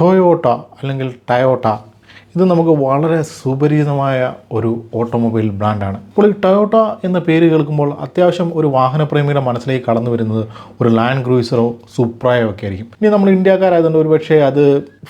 Toyota അല്ലെങ്കിൽ Toyota ഇത് നമുക്ക് വളരെ സുപരിചിതമായ ഒരു ഓട്ടോമൊബൈൽ ബ്രാൻഡാണ്. അപ്പോൾ ഈ ടൊയോട്ട എന്ന പേര് കേൾക്കുമ്പോൾ അത്യാവശ്യം ഒരു വാഹനപ്രേമിയുടെ മനസ്സിലേക്ക് കടന്നു വരുന്നത് ഒരു ലാൻഡ് ക്രൂയിസറോ സുപ്രായോ ഒക്കെ ആയിരിക്കും. ഇനി നമ്മൾ ഇന്ത്യക്കാരായതുകൊണ്ട് ഒരുപക്ഷെ അത്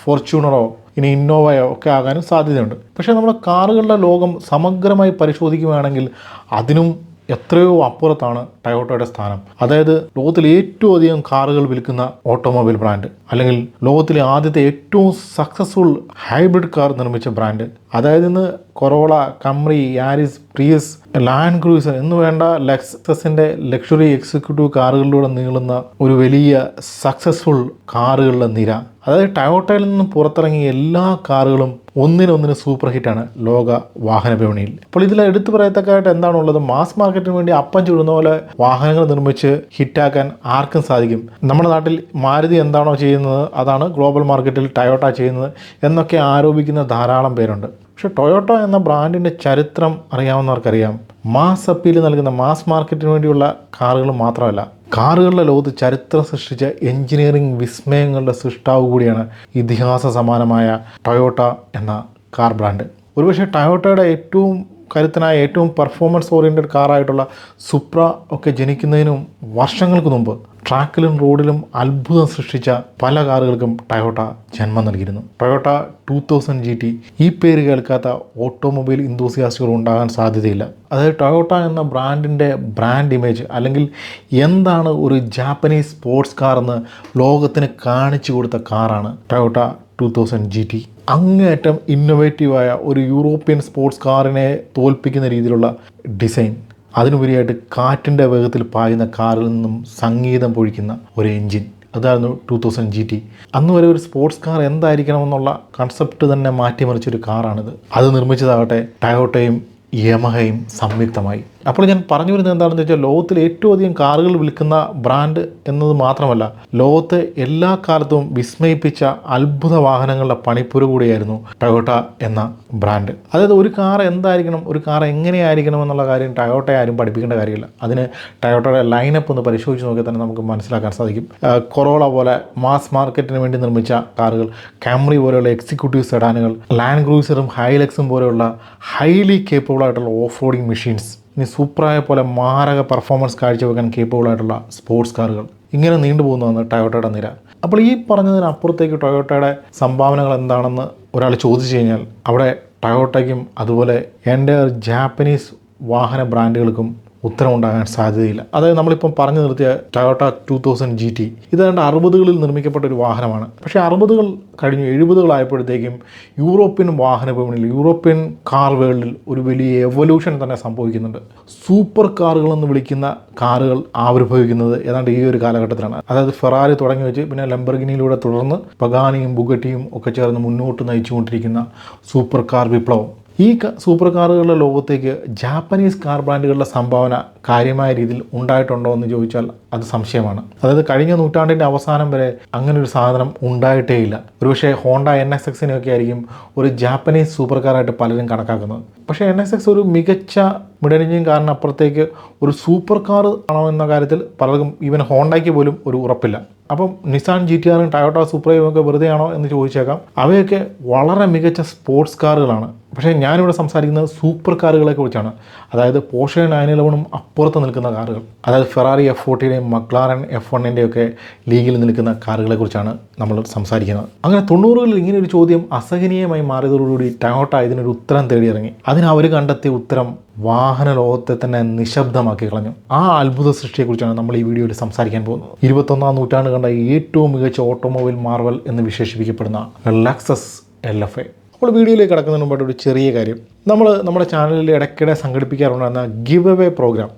ഫോർച്യൂണറോ ഇനി ഇന്നോവയോ ഒക്കെ ആകാനും സാധ്യതയുണ്ട്. പക്ഷേ നമ്മുടെ കാറുകളുടെ ലോകം സമഗ്രമായി പരിശോധിക്കുകയാണെങ്കിൽ അതിനും എത്രയോ അപ്പുറത്താണ് ടയോട്ടയുടെ സ്ഥാനം. അതായത് ലോകത്തിൽ ഏറ്റവും അധികം കാറുകൾ വിൽക്കുന്ന ഓട്ടോമൊബൈൽ ബ്രാൻഡ് അല്ലെങ്കിൽ ലോകത്തിലെ ആദ്യത്തെ ഏറ്റവും സക്സസ്ഫുൾ ഹൈബ്രിഡ് കാർ നിർമ്മിച്ച ബ്രാൻഡ്. അതായത് ഇന്ന് Corolla Camry Yaris Prius Land Cruiser എന്ന് വേണ്ട ലക്സസിന്റെ ലക്ഷറി എക്സിക്യൂട്ടീവ് കാറുകളിലൂടെ നീളുന്ന ഒരു വലിയ സക്സസ്ഫുൾ കാറുകളുടെ നിര. അതായത് ടയോട്ടയിൽ നിന്ന് പുറത്തിറങ്ങിയ എല്ലാ കാറുകളും ഒന്നിനൊന്നിന് സൂപ്പർ ഹിറ്റാണ് ലോക വാഹന വിപണിയിൽ. അപ്പോൾ ഇതിൽ എടുത്തു പറയത്തക്കായിട്ട് എന്താണുള്ളത്? മാസ് മാർക്കറ്റിന് വേണ്ടി അപ്പം ചുടുന്ന പോലെ വാഹനങ്ങൾ നിർമ്മിച്ച് ഹിറ്റാക്കാൻ ആർക്കും സാധിക്കും. നമ്മുടെ നാട്ടിൽ മാരുതി എന്താണോ ചെയ്യുന്നത്? അതാണ് ഗ്ലോബൽ മാർക്കറ്റിൽ ടയോട്ട ചെയ്യുന്നത് എന്നൊക്കെ ആരോപിക്കുന്ന ധാരാളം പേരുണ്ട്. പക്ഷേ ടൊയോട്ട എന്ന ബ്രാൻഡിന്റെ ചരിത്രം അറിയാവുന്നവർക്കറിയാം. മാസ് അപ്പീൽ നൽകുന്ന മാസ് മാർക്കറ്റിന് വേണ്ടിയുള്ള കാറുകൾ മാത്രമല്ല കാറുകളുടെ ലോകത്ത് ചരിത്രം സൃഷ്ടിച്ച എഞ്ചിനീയറിംഗ് വിസ്മയങ്ങളുടെ സൃഷ്ടാവ് കൂടിയാണ് ഇതിഹാസ സമാനമായ ടൊയോട്ട എന്ന കാർ ബ്രാൻഡ് ഒരുപക്ഷെ ടൊയോട്ടയുടെ ഏറ്റവും കരുത്തനായ ഏറ്റവും പെർഫോമൻസ് ഓറിയന്റഡ് കാറായിട്ടുള്ള സുപ്ര ഒക്കെ ജനിക്കുന്നതിനും വർഷങ്ങൾക്ക് മുമ്പ് ട്രാക്കിലും റോഡിലും അത്ഭുതം സൃഷ്ടിച്ച പല കാറുകൾക്കും ടയോട്ട ജന്മം നൽകിയിരുന്നു. Toyota two thousand G T ഈ പേര് കേൾക്കാത്ത ഓട്ടോമൊബൈൽ ഇന്തോസിയാസ്റ്റുകൾ ഉണ്ടാകാൻ സാധ്യതയില്ല. അതായത് ടൊയോട്ട എന്ന ബ്രാൻഡിന്റെ ബ്രാൻഡ് ഇമേജ് അല്ലെങ്കിൽ എന്താണ് ഒരു ജാപ്പനീസ് സ്പോർട്സ് കാർ എന്ന് ലോകത്തിന് കാണിച്ചു കൊടുത്ത കാറാണ് Toyota two thousand G T അങ്ങേയറ്റം ഇന്നൊവേറ്റീവായ ഒരു യൂറോപ്യൻ സ്പോർട്സ് കാറിനെ തോൽപ്പിക്കുന്ന രീതിയിലുള്ള ഡിസൈൻ. അതിനുപരിയായിട്ട് കാറ്റിന്റെ വേഗത്തിൽ പായുന്ന കാറിൽ നിന്നും സംഗീതം പൊഴിക്കുന്ന ഒരു എൻജിൻ. അതായിരുന്നു ടു തൗസൻഡ് ജി ടി അന്ന് വരെ ഒരു സ്പോർട്സ് കാർ എന്തായിരിക്കണമെന്നുള്ള കൺസെപ്റ്റ് തന്നെ മാറ്റിമറിച്ചൊരു കാറാണിത്. അത് നിർമ്മിച്ചതാകട്ടെ ടയോട്ടയും യമഹയും സംയുക്തമായി. അപ്പോൾ ഞാൻ പറഞ്ഞു വരുന്നത് എന്താണെന്ന് വെച്ചാൽ ലോകത്തിൽ ഏറ്റവും അധികം കാറുകൾ വിൽക്കുന്ന ബ്രാൻഡ് എന്നത് മാത്രമല്ല ലോകത്തെ എല്ലാ കാലത്തും വിസ്മയിപ്പിച്ച അത്ഭുത വാഹനങ്ങളുടെ പണിപ്പുര കൂടിയായിരുന്നു ടൊയോട്ട എന്ന ബ്രാൻഡ്. അതായത് ഒരു കാർ എന്തായിരിക്കണം ഒരു കാർ എങ്ങനെയായിരിക്കണം എന്നുള്ള കാര്യം ടയോട്ട ആരും പഠിപ്പിക്കേണ്ട കാര്യമില്ല. അതിന് ടൊയോട്ടയുടെ ലൈനപ്പ് ഒന്ന് പരിശോധിച്ച് നോക്കിയാൽ തന്നെ നമുക്ക് മനസ്സിലാക്കാൻ സാധിക്കും. കൊറോള പോലെ മാസ് മാർക്കറ്റിന് വേണ്ടി നിർമ്മിച്ച കാറുകൾ കാംറി പോലെയുള്ള എക്സിക്യൂട്ടീവ് സെഡാനുകൾ ലാൻഡ് ക്രൂസറും ഹൈലക്സും പോലെയുള്ള ഹൈലി കേപ്പബിൾ ആയിട്ടുള്ള ഓഫ് റോഡിംഗ് മെഷീൻസ് ഇനി സൂപ്രായ പോലെ മാരക പെർഫോമൻസ് കാഴ്ചവെക്കാൻ കേപ്പബിൾ ആയിട്ടുള്ള സ്പോർട്സ് കാറുകൾ ഇങ്ങനെ നീണ്ടുപോകുന്നതാണ് ടൊയോട്ടയുടെ നിര. അപ്പോൾ ഈ പറഞ്ഞതിനപ്പുറത്തേക്ക് ടൊയോട്ടയുടെ സംഭാവനകൾ എന്താണെന്ന് ഒരാൾ ചോദിച്ചു കഴിഞ്ഞാൽ അവിടെ ടൊയോട്ടയ്ക്കും അതുപോലെ എന്റെ ജാപ്പനീസ് വാഹന ബ്രാൻഡുകൾക്കും ഉത്തരവുണ്ടാകാൻ സാധ്യതയില്ല. അതായത് നമ്മളിപ്പം പറഞ്ഞു നിർത്തിയ Toyota two thousand G T ഇത് രണ്ട് അറുപതുകളിൽ നിർമ്മിക്കപ്പെട്ട ഒരു വാഹനമാണ്. പക്ഷേ അറുപതുകൾ കഴിഞ്ഞു എഴുപതുകളായപ്പോഴത്തേക്കും യൂറോപ്യൻ വാഹന വിപണിയിൽ യൂറോപ്യൻ കാർ വേൾഡിൽ ഒരു വലിയ എവല്യൂഷൻ തന്നെ സംഭവിക്കുന്നുണ്ട്. സൂപ്പർ കാറുകൾ എന്ന് വിളിക്കുന്ന കാറുകൾ ആവിർഭവിക്കുന്നത് ഏതാണ്ട് ഈ ഒരു കാലഘട്ടത്തിലാണ്. അതായത് ഫെറാറി തുടങ്ങി വെച്ച് പിന്നെ ലംബർഗിനിയിലൂടെ തുടർന്ന് പഗാനിയും ബുഗട്ടിയും ഒക്കെ ചേർന്ന് മുന്നോട്ട് നയിച്ചുകൊണ്ടിരിക്കുന്ന സൂപ്പർ കാർ വിപ്ലവം. ഈ സൂപ്പർ കാറുകളുടെ ലോകത്തേക്ക് ജാപ്പനീസ് കാർ ബ്രാൻഡുകളുടെ സംഭാവന കാര്യമായ രീതിയിൽ ഉണ്ടായിട്ടുണ്ടോ എന്ന് ചോദിച്ചാൽ അത് സംശയമാണ്. അതായത് കഴിഞ്ഞ നൂറ്റാണ്ടിന്റെ അവസാനം വരെ അങ്ങനെ ഒരു സാധനം ഉണ്ടായിട്ടേയില്ല. ഒരുപക്ഷേ ഹോണ്ട എൻ എസ് എക്സിനെയൊക്കെ ആയിരിക്കും ഒരു ജാപ്പനീസ് സൂപ്പർ കാറായിട്ട് പലരും കണക്കാക്കുന്നത്. പക്ഷേ എൻ എസ് എക്സ് ഒരു മികച്ച മിഡ് എഞ്ചിൻ കാറിനപ്പുറത്തേക്ക് ഒരു സൂപ്പർ കാർ ആണോ എന്ന കാര്യത്തിൽ പലർക്കും ഈവൻ ഹോണ്ടയ്ക്ക് പോലും ഒരു ഉറപ്പില്ല. അപ്പം നിസാൻ ജി ടി ആറും ടയോട്ട സൂപ്രയും ഒക്കെ വെറുതെ ആണോ എന്ന് ചോദിച്ചേക്കാം. അവയൊക്കെ വളരെ മികച്ച സ്പോർട്സ് കാറുകളാണ് പക്ഷേ ഞാനിവിടെ സംസാരിക്കുന്നത് സൂപ്പർ കാറുകളെ കുറിച്ചാണ്. അതായത് പോഷെ നയൻ ഇലവനും അപ്പുറത്ത് നിൽക്കുന്ന കാറുകൾ. അതായത് ഫെറാറി എഫ് ഫോർട്ടിയുടെയും മക്ലാറൻ എഫ് വണ്ണിന്റെയൊക്കെ ലീഗിൽ നിൽക്കുന്ന കാറുകളെക്കുറിച്ചാണ് നമ്മൾ സംസാരിക്കുന്നത്. അങ്ങനെ തൊണ്ണൂറുകളിൽ ഇങ്ങനെ ഒരു ചോദ്യം അസഹനീയമായി മാറിയതോടുകൂടി ടയോട്ട ഇതിനൊരു ഉത്തരം തേടിയിറങ്ങി. അതിന് അവർ കണ്ടെത്തിയ ഉത്തരം വാഹന ലോകത്തെ തന്നെ നിശബ്ദമാക്കി കളഞ്ഞു. ആ അത്ഭുത സൃഷ്ടിയെക്കുറിച്ചാണ് നമ്മൾ ഈ വീഡിയോയിൽ സംസാരിക്കാൻ പോകുന്നത്. ഇരുപത്തൊന്നാം നൂറ്റാണ്ട് കണ്ട ഏറ്റവും മികച്ച ഓട്ടോമൊബൈൽ മാർവൽ എന്ന് വിശേഷിപ്പിക്കപ്പെടുന്ന റിലാക്സസ് എൽ എഫ് എ അപ്പോൾ വീഡിയോയിലേക്ക് കിടക്കുന്നതിന് മുമ്പായിട്ട് ഒരു ചെറിയ കാര്യം. നമ്മൾ നമ്മുടെ ചാനലിൽ ഇടയ്ക്കിടെ സംഘടിപ്പിക്കാറുണ്ടായിരുന്ന ഗിവ് എവേ പ്രോഗ്രാം.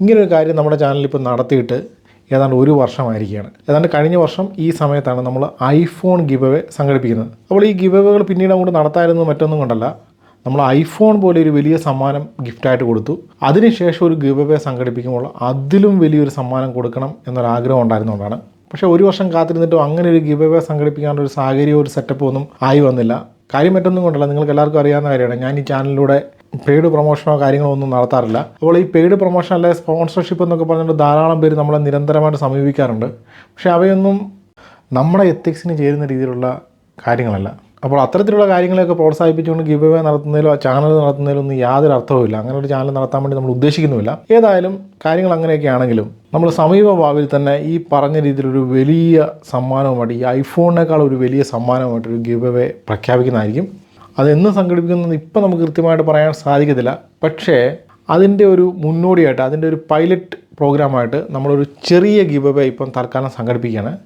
ഇങ്ങനൊരു കാര്യം നമ്മുടെ ചാനലിൽ ഇപ്പോൾ നടത്തിയിട്ട് ഏതാണ്ട് ഒരു വർഷമായിരിക്കുകയാണ്. ഏതാണ്ട് കഴിഞ്ഞ വർഷം ഈ സമയത്താണ് നമ്മൾ ഐഫോൺ ഗിവ് സംഘടിപ്പിക്കുന്നത്. അപ്പോൾ ഈ ഗിവ് പിന്നീട് അങ്ങോട്ട് നടത്തായിരുന്നത് മറ്റൊന്നും കൊണ്ടല്ല. നമ്മൾ ഐഫോൺ പോലെ ഒരു വലിയ സമ്മാനം ഗിഫ്റ്റായിട്ട് കൊടുത്തു. അതിനുശേഷം ഒരു ഗിവ് സംഘടിപ്പിക്കുമ്പോൾ അതിലും വലിയൊരു സമ്മാനം കൊടുക്കണം എന്നൊരാഗ്രഹം ഉണ്ടായിരുന്നുകൊണ്ടാണ് പക്ഷേ ഒരു വർഷം കാത്തിരുന്നിട്ടും അങ്ങനെ ഒരു ഗിവ് അവേ സംഘടിപ്പിക്കാനുള്ള ഒരു സാഹചര്യം ഒരു സെറ്റപ്പ് ഒന്നും ആയി വന്നില്ല. കാര്യം മറ്റൊന്നും കൊണ്ടല്ല. നിങ്ങൾക്ക് എല്ലാവർക്കും അറിയാവുന്ന കാര്യമാണ്. ഞാൻ ഈ ചാനലിലൂടെ പെയ്ഡ് പ്രൊമോഷനോ കാര്യങ്ങളോ ഒന്നും നടത്താറില്ല. അപ്പോൾ ഈ പെയ്ഡ് പ്രൊമോഷൻ അല്ലെ സ്പോൺസർഷിപ്പ് എന്നൊക്കെ പറഞ്ഞിട്ട് ധാരാളം പേര് നമ്മളെ നിരന്തരമായിട്ട് സമീപിക്കാറുണ്ട്. പക്ഷേ അവയൊന്നും നമ്മുടെ എത്തിക്സിന് ചേരുന്ന രീതിയിലുള്ള കാര്യങ്ങളല്ല. അപ്പോൾ അത്തരത്തിലുള്ള കാര്യങ്ങളെയൊക്കെ പ്രോത്സാഹിപ്പിച്ചുകൊണ്ട് ഗിവ് അവേ നടത്തുന്നതിലോ ചാനൽ നടത്തുന്നതിലോ ഒന്നും യാതൊരു അർത്ഥവുമില്ല. അങ്ങനെ ഒരു ചാനൽ നടത്താൻ വേണ്ടി നമ്മൾ ഉദ്ദേശിക്കുന്നുമില്ല. ഏതായാലും കാര്യങ്ങൾ അങ്ങനെയൊക്കെ ആണെങ്കിലും നമ്മൾ സമീപ ഭാവിയിൽ തന്നെ ഈ പറഞ്ഞ രീതിയിലൊരു വലിയ സമ്മാനവുമായിട്ട് ഈ ഐഫോണിനേക്കാൾ ഒരു വലിയ സമ്മാനവുമായിട്ടൊരു ഗിവ് അവേ പ്രഖ്യാപിക്കുന്നതായിരിക്കും. അതെന്ന് സംഘടിപ്പിക്കുന്നത് ഇപ്പം നമുക്ക് കൃത്യമായിട്ട് പറയാൻ സാധിക്കത്തില്ല. പക്ഷേ അതിന്റെ ഒരു മുന്നോടിയായിട്ട് അതിന്റെ ഒരു പൈലറ്റ് പ്രോഗ്രാമായിട്ട് നമ്മളൊരു ചെറിയ ഗിവ് ഇപ്പം തൽക്കാലം സംഘടിപ്പിക്കുകയാണ്.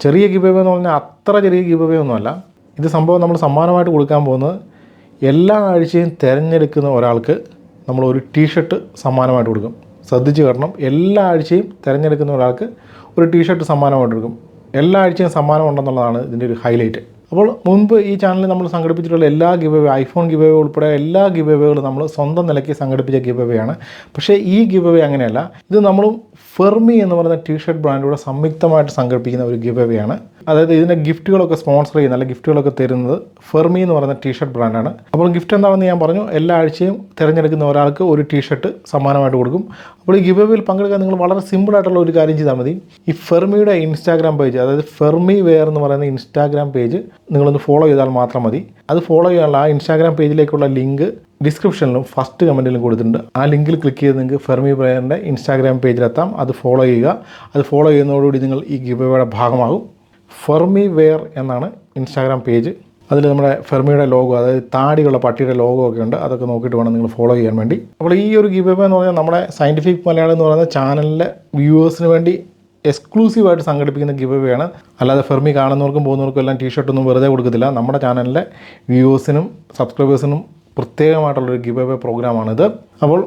ചെറിയ ഗിവ് എന്ന് പറഞ്ഞാൽ അത്ര ചെറിയ ഗിവ് ഒന്നുമല്ല. ഇത് സംഭവം നമ്മൾ സമ്മാനമായിട്ട് കൊടുക്കാൻ പോകുന്നത് എല്ലാ ആഴ്ചയും തിരഞ്ഞെടുക്കുന്ന ഒരാൾക്ക് നമ്മൾ ഒരു ടീഷർട്ട് സമ്മാനമായിട്ട് കൊടുക്കും. ശ്രദ്ധിച്ച് കാരണം എല്ലാ ആഴ്ചയും തിരഞ്ഞെടുക്കുന്ന ഒരാൾക്ക് ഒരു ടീഷർട്ട് സമ്മാനമായിട്ട് കൊടുക്കും. എല്ലാ ആഴ്ചയും സമ്മാനം ഉണ്ടെന്നുള്ളതാണ് ഇതിന്റെ ഒരു ഹൈലൈറ്റ്. അപ്പോൾ മുൻപ് ഈ ചാനലിൽ നമ്മൾ സംഘടിപ്പിച്ചിട്ടുള്ള എല്ലാ give away iPhone give away ഉൾപ്പെടെ എല്ലാ ഗിവ് അവേകളും നമ്മൾ സ്വന്തം നിലയ്ക്ക് സംഘടിപ്പിച്ച ഗിവ് അവേ ആണ്. പക്ഷേ ഈ ഗിവ് അവേ അങ്ങനെയല്ല. ഇത് നമ്മളും ഫെർമി എന്ന് പറയുന്ന ടീ ഷർട്ട് ബ്രാൻഡൂടെ സംയുക്തമായിട്ട് സംഘടിപ്പിക്കുന്ന ഒരു ഗിവ് ആണ്. അതായത് ഇതിന്റെ ഗിഫ്റ്റുകളൊക്കെ സ്പോൺസർ ചെയ്യുന്ന അല്ലെങ്കിൽ ഗിഫ്റ്റുകളൊക്കെ തരുന്നത് ഫെർമി എന്ന് പറയുന്ന ടീ ഷർട്ട് ബ്രാൻഡാണ് അപ്പോൾ ഗിഫ്റ്റ് എന്താണെന്ന് ഞാൻ പറഞ്ഞു എല്ലാ ആഴ്ചയും തിരഞ്ഞെടുക്കുന്ന ഒരാൾക്ക് ഒരു ടീ ഷർട്ട് സമ്മാനമായിട്ട് കൊടുക്കും. അപ്പോൾ ഈ ഗിവ് എവയിൽ പങ്കെടുക്കാൻ നിങ്ങൾ വളരെ സിമ്പിളായിട്ടുള്ള ഒരു കാര്യം ചെയ്താൽ മതി. ഈ ഫെർമിയുടെ ഇൻസ്റ്റാഗ്രാം പേജ് അതായത് ഫെർമി വെയർ എന്ന് പറയുന്ന ഇൻസ്റ്റാഗ്രാം പേജ് നിങ്ങളൊന്ന് ഫോളോ ചെയ്താൽ മാത്രം മതി. അത് ഫോളോ ചെയ്യാനുള്ള ആ ഇൻസ്റ്റാഗ്രാം പേജിലേക്കുള്ള ലിങ്ക് ഡിസ്ക്രിപ്ഷനിലും ഫസ്റ്റ് കമന്റിലും കൊടുത്തിട്ടുണ്ട്. ആ ലിങ്കിൽ ക്ലിക്ക് ചെയ്ത് നിങ്ങൾക്ക് ഫെർമി പ്രയറിന്റെ ഇൻസ്റ്റാഗ്രാം പേജിലെത്താം അത് ഫോളോ ചെയ്യുക. അത് ഫോളോ ചെയ്യുന്നതോടുകൂടി നിങ്ങൾ ഈ ഗിബയുടെ ഭാഗമാകും. ഫെർമി വെയർ എന്നാണ് ഇൻസ്റ്റാഗ്രാം പേജ് അതിൽ നമ്മുടെ ഫെർമിയുടെ ലോഗോ അതായത് താടിയുള്ള പട്ടിയുടെ ലോഗോ ഒക്കെ ഉണ്ട്. അതൊക്കെ നോക്കിയിട്ട് വേണം നിങ്ങൾ ഫോളോ ചെയ്യാൻ വേണ്ടി. അപ്പോൾ ഈ ഒരു ഗിബ് എന്ന് പറഞ്ഞാൽ നമ്മുടെ സയന്റിഫിക് മലയാളം എന്ന് പറയുന്ന ചാനലിലെ വ്യൂവേഴ്സിന് വേണ്ടി എക്സ്ക്ലൂസീവായിട്ട് സംഘടിപ്പിക്കുന്ന ഗിവ് ആണ്. അല്ലാതെ ഫെർമി കാണുന്നവർക്കും പോകുന്നവർക്കും എല്ലാം ടീഷർട്ടൊന്നും വെറുതെ കൊടുക്കത്തില്ല. നമ്മുടെ ചാനലിലെ വ്യൂവേഴ്സിനും സബ്സ്ക്രൈബേഴ്സിനും പ്രത്യേകമായിട്ടുള്ളൊരു ഗിവ് അവേ പ്രോഗ്രാമാണിത്. അപ്പോൾ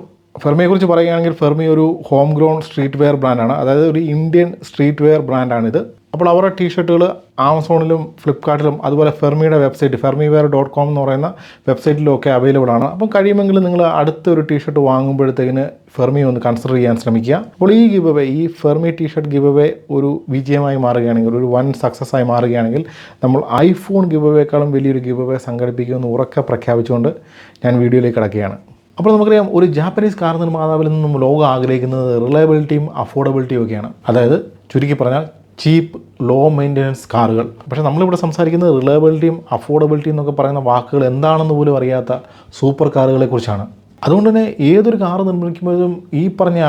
ഫെർമിയെക്കുറിച്ച് പറയുകയാണെങ്കിൽ ഫെർമി ഒരു ഹോം ഗ്രോൺ സ്ട്രീറ്റ് വെയർ ബ്രാൻഡാണ് അതായത് ഒരു ഇന്ത്യൻ സ്ട്രീറ്റ് വെയർ ബ്രാൻഡാണിത് അപ്പോൾ അവരുടെ ടീഷർട്ടുകൾ ആമസോണിലും ഫ്ലിപ്കാർട്ടിലും അതുപോലെ ഫെർമിയുടെ website Fermi wear dot com എന്ന് പറയുന്ന വെബ്സൈറ്റിലൊക്കെ അവൈലബിൾ ആണ്. അപ്പം കഴിയുമെങ്കിൽ നിങ്ങൾ അടുത്ത ഒരു ടീഷർട്ട് വാങ്ങുമ്പോഴത്തേക്കിന് ഫെർമി ഒന്ന് കൺസിഡർ ചെയ്യാൻ ശ്രമിക്കുക. അപ്പോൾ ഈ ഗിവ് അവേ ഈ Fermi T shirt give away ഒരു വിജയമായി മാറുകയാണെങ്കിൽ ഒരു വൻ സക്സസ് ആയി മാറുകയാണെങ്കിൽ നമ്മൾ ഐഫോൺ ഗിവ് അവേക്കാളും വലിയൊരു ഗിവ് അവേ സംഘടിപ്പിക്കുമെന്ന് ഉറക്കെ പ്രഖ്യാപിച്ചുകൊണ്ട് ഞാൻ വീഡിയോയിലേക്ക് കിടക്കുകയാണ്. അപ്പോൾ നമുക്കറിയാം ഒരു ജാപ്പനീസ് കാർ നിർമ്മാതാവിൽ നിന്നും ലോകം ആഗ്രഹിക്കുന്നത് റിലയബിലിറ്റിയും അഫോർഡബിലിറ്റിയും ഒക്കെയാണ് അതായത് ചുരുക്കി പറഞ്ഞാൽ ചീപ്പ് ലോ മെയിന്റനൻസ് കാറുകൾ പക്ഷേ നമ്മളിവിടെ സംസാരിക്കുന്നത് റിലയബിലിറ്റിയും അഫോർഡബിലിറ്റിയും എന്നൊക്കെ പറയുന്ന വാക്കുകൾ എന്താണെന്ന് പോലും അറിയാത്ത സൂപ്പർ കാറുകളെക്കുറിച്ചാണ് അതുകൊണ്ട് തന്നെ ഏതൊരു കാർ നിർമ്മിക്കുമ്പോഴും ഈ പറഞ്ഞ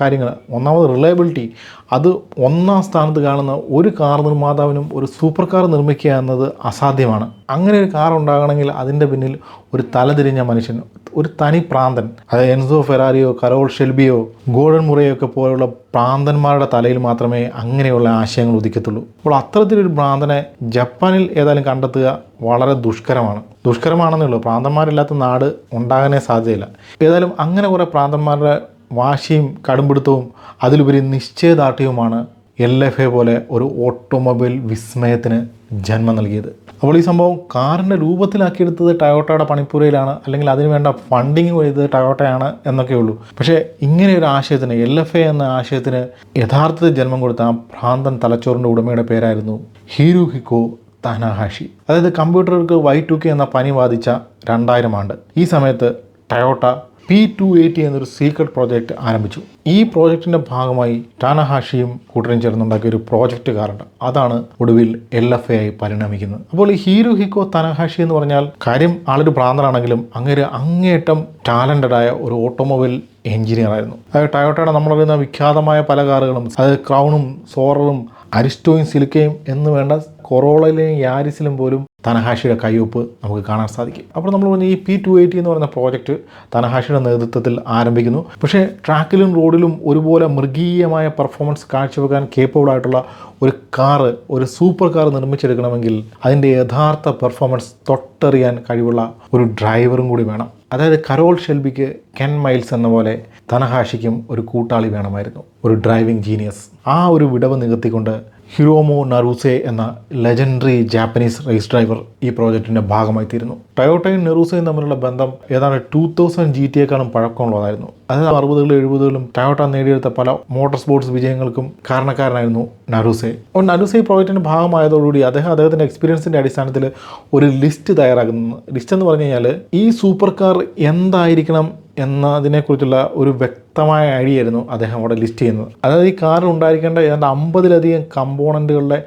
കാര്യങ്ങൾ ഒന്നാമത് റിലയബിലിറ്റി അത് ഒന്നാം സ്ഥാനത്ത് കാണുന്ന ഒരു കാർ നിർമ്മാതാവിനും ഒരു സൂപ്പർ കാർ നിർമ്മിക്കുക എന്നത് അസാധ്യമാണ്. അങ്ങനെ ഒരു കാർ ഉണ്ടാകണമെങ്കിൽ അതിന്റെ പിന്നിൽ ഒരു തലതിരിഞ്ഞ മനുഷ്യൻ ഒരു തനി പ്രാന്തൻ അതായത് എൻസോ ഫെറാറിയോ കരോൾ ഷെൽബിയോ ഗോൾഡൻ മുറയോ ഒക്കെ പോലുള്ള പ്രാന്തന്മാരുടെ തലയിൽ മാത്രമേ അങ്ങനെയുള്ള ആശയങ്ങൾ ഉദിക്കത്തുള്ളൂ. അപ്പോൾ അത്തരത്തിലൊരു പ്രാന്തനെ ജപ്പാനിൽ ഏതായാലും കണ്ടെത്തുക വളരെ ദുഷ്കരമാണ്. ദുഷ്കരമാണെന്നേ ഉള്ളൂ. പ്രാന്തന്മാരില്ലാത്ത നാട് ഉണ്ടാകാനേ സാധ്യതയില്ല. ഏതായാലും അങ്ങനെ കുറേ പ്രാന്തന്മാരുടെ വാശിയും കടുംപിടുത്തവും അതിലുപരി നിശ്ചയദാർഢ്യവുമാണ് എൽ എഫ് എ പോലെ ഒരു ഓട്ടോമൊബൈൽ വിസ്മയത്തിന് ജന്മം നൽകിയത്. അപ്പോൾ ഈ സംഭവം കാറിന്റെ രൂപത്തിലാക്കിയെടുത്തത് ടയോട്ടയുടെ പണിപ്പുരയിലാണ് അല്ലെങ്കിൽ അതിന് വേണ്ട ഫണ്ടിങ് ചെയ്തത് ടയോട്ടയാണ് എന്നൊക്കെ ഉള്ളൂ. പക്ഷേ ഇങ്ങനെ ഒരു ആശയത്തിന് എൽ എഫ് എ എന്ന ആശയത്തിന് യഥാർത്ഥത്തിൽ ജന്മം കൊടുത്ത ആ ഭ്രാന്തൻ തലച്ചോറിന്റെ ഉടമയുടെ പേരായിരുന്നു ഹീരുഹിക്കോ തനഹാഷി. അതായത് കമ്പ്യൂട്ടറുകൾക്ക് വൈ ടു കെ എന്ന പനി ബാധിച്ച രണ്ടായിരം ആണ്ട്. ഈ സമയത്ത് ടയോട്ട പി ടു എയ്റ്റി എന്നൊരു സീക്രട്ട് പ്രോജക്റ്റ് ആരംഭിച്ചു. ഈ പ്രോജക്റ്റിന്റെ ഭാഗമായി ടാനഹാഷിയും കൂട്ടരും ചേർന്നുണ്ടാക്കിയ ഒരു പ്രോജക്റ്റ് കാറുണ്ട്. അതാണ് ഒടുവിൽ എൽ എഫ് എ ആയി പരിണമിക്കുന്നത്. അപ്പോൾ ഈ ഹീരോ ഹിക്കോ തനഹാഷി എന്ന് പറഞ്ഞാൽ കാര്യം ആളൊരു ഭ്രാന്തനാണെങ്കിലും അങ്ങേര് അങ്ങേയറ്റം ടാലന്റഡ് ആയ ഒരു ഓട്ടോമൊബൈൽ എഞ്ചിനീയർ ആയിരുന്നു. അതായത് ടയോട്ടയുടെ നമ്മളറിയുന്ന വിഖ്യാതമായ പല കാറുകളും അതായത് ക്രൗണും സോററും അരിസ്റ്റോയും സിലിക്കയും എന്ന് വേണ്ട കൊറോളയിലെയും യാരിസിലും പോലും തനഹാഷിയുടെ കയ്യൊപ്പ് നമുക്ക് കാണാൻ സാധിക്കും. അപ്പോൾ നമ്മൾ പറഞ്ഞ ഈ പി ടു എയ്റ്റി എന്ന് പറയുന്ന പ്രോജക്റ്റ് തനഹാഷിയുടെ നേതൃത്വത്തിൽ ആരംഭിക്കുന്നു. പക്ഷേ ട്രാക്കിലും റോഡിലും ഒരുപോലെ മൃഗീയമായ പെർഫോമൻസ് കാഴ്ചവെക്കാൻ കേപ്പബിൾ ആയിട്ടുള്ള ഒരു കാറ് ഒരു സൂപ്പർ കാർ നിർമ്മിച്ചെടുക്കണമെങ്കിൽ അതിന്റെ യഥാർത്ഥ പെർഫോമൻസ് തൊട്ടറിയാൻ കഴിവുള്ള ഒരു ഡ്രൈവറും കൂടി വേണം. അതായത് കരോൾ ഷെൽബിക്ക് കെൻ മൈൽസ് എന്ന പോലെ തനഹാഷിക്കും ഒരു കൂട്ടാളി വേണമായിരുന്നു. ഒരു ഡ്രൈവിംഗ് ജീനിയസ് ആ ഒരു വിടവ് നികത്തിക്കൊണ്ട് ഹിറോമോ നറൂസെ എന്ന ലെജൻഡറി ജാപ്പനീസ് റേസ് ഡ്രൈവർ ഈ പ്രോജക്റ്റിന്റെ ഭാഗമായി തീരുന്നു ടയോട്ടയും നെറൂസയും തമ്മിലുള്ള ബന്ധം ഏതാണ്ട് ടൂ തൗസൻഡ് ജി ടി എക്കാളും പഴക്കമുള്ളതായിരുന്നു. അതായത് അറുപതുകളിലും എഴുപതുകളിലും ടയോട്ട നേടിയെടുത്ത പല മോട്ടോർ സ്പോർട്സ് വിജയങ്ങൾക്കും കാരണക്കാരനായിരുന്നു നറൂസെ. നറൂസെ പ്രോജക്റ്റിന്റെ ഭാഗമായതോടുകൂടി അദ്ദേഹം അദ്ദേഹത്തിന്റെ എക്സ്പീരിയൻസിന്റെ അടിസ്ഥാനത്തിൽ ഒരു ലിസ്റ്റ് തയ്യാറാക്കുന്നു. ലിസ്റ്റ് എന്ന് പറഞ്ഞു കഴിഞ്ഞാൽ ഈ സൂപ്പർ കാർ എന്തായിരിക്കണം എന്നതിനെക്കുറിച്ചുള്ള ഒരു വ്യക്ത വ്യക്തമായ ഐഡിയ ആയിരുന്നു അദ്ദേഹം അവിടെ ലിസ്റ്റ് ചെയ്യുന്നത്. അതായത് ഈ കാറിൽ ഉണ്ടായിരിക്കേണ്ട ഏതാണ്ട് അമ്പതിലധികം കമ്പോണന്റുകളുടെ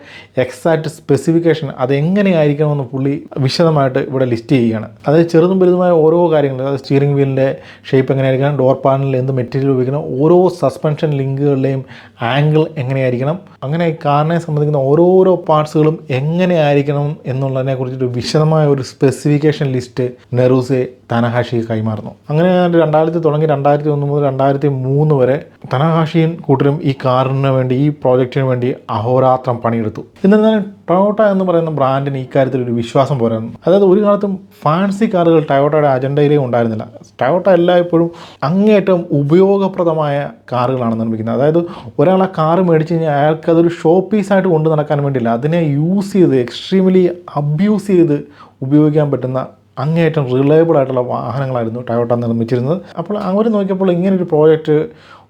എക്സാക്റ്റ് സ്പെസിഫിക്കേഷൻ അതെങ്ങനെയായിരിക്കണമെന്ന് പുള്ളി വിശദമായിട്ട് ഇവിടെ ലിസ്റ്റ് ചെയ്യുകയാണ്. അതായത് ചെറുതും വലുതുമായ ഓരോ കാര്യങ്ങൾ അതായത് സ്റ്റിയറിംഗ് വീലിന്റെ ഷേപ്പ് എങ്ങനെയായിരിക്കണം ഡോർ പാനലിൽ എന്ത് മെറ്റീരിയൽ ഉപയോഗിക്കണം ഓരോ സസ്പെൻഷൻ ലിങ്കുകളുടെയും ആംഗിൾ എങ്ങനെയായിരിക്കണം അങ്ങനെ ഈ കാറിനെ സംബന്ധിക്കുന്ന ഓരോരോ പാർട്സുകളും എങ്ങനെയായിരിക്കണം എന്നുള്ളതിനെ കുറിച്ചൊരു വിശദമായ ഒരു സ്പെസിഫിക്കേഷൻ ലിസ്റ്റ് നെറൂസെ തനഹാഷി കൈമാറുന്നു. അങ്ങനെ രണ്ടായിരത്തി തുടങ്ങി രണ്ടായിരത്തി ഒന്ന് മുതൽ രണ്ടായിരത്തി മൂന്ന് വരെ തനഹാഷിയും കൂട്ടരും ഈ കാറിന് വേണ്ടി ഈ പ്രോജക്റ്റിന് വേണ്ടി അഹോരാത്രം പണിയെടുത്തു. എന്നിരുന്നാലും ടൊയോട്ട എന്ന് പറയുന്ന ബ്രാൻഡിന് ഈ കാര്യത്തിൽ ഒരു വിശ്വാസം പോരായിരുന്നു. അതായത് ഒരു കാലത്തും ഫാൻസി കാറുകൾ ടൊയോട്ടയുടെ അജണ്ടയിലേ ഉണ്ടായിരുന്നില്ല. ടൊയോട്ട എല്ലായ്പ്പോഴും അങ്ങേയറ്റം ഉപയോഗപ്രദമായ കാറുകളാണ് നിർമ്മിക്കുന്നത്. അതായത് ഒരാൾ ആ കാറ് മേടിച്ച് കഴിഞ്ഞാൽ അയാൾക്ക് അതൊരു ഷോ പീസായിട്ട് കൊണ്ടു നടക്കാൻ വേണ്ടിയില്ല. അതിനെ യൂസ് ചെയ്ത് എക്സ്ട്രീംലി അബ്യൂസ് ചെയ്ത് ഉപയോഗിക്കാൻ പറ്റുന്ന അങ്ങേയറ്റം റിലയബിൾ ആയിട്ടുള്ള വാഹനങ്ങളായിരുന്നു ടയോട്ട നിർമ്മിച്ചിരുന്നത്. അപ്പോൾ അവർ നോക്കിയപ്പോൾ ഇങ്ങനൊരു പ്രോജക്റ്റ്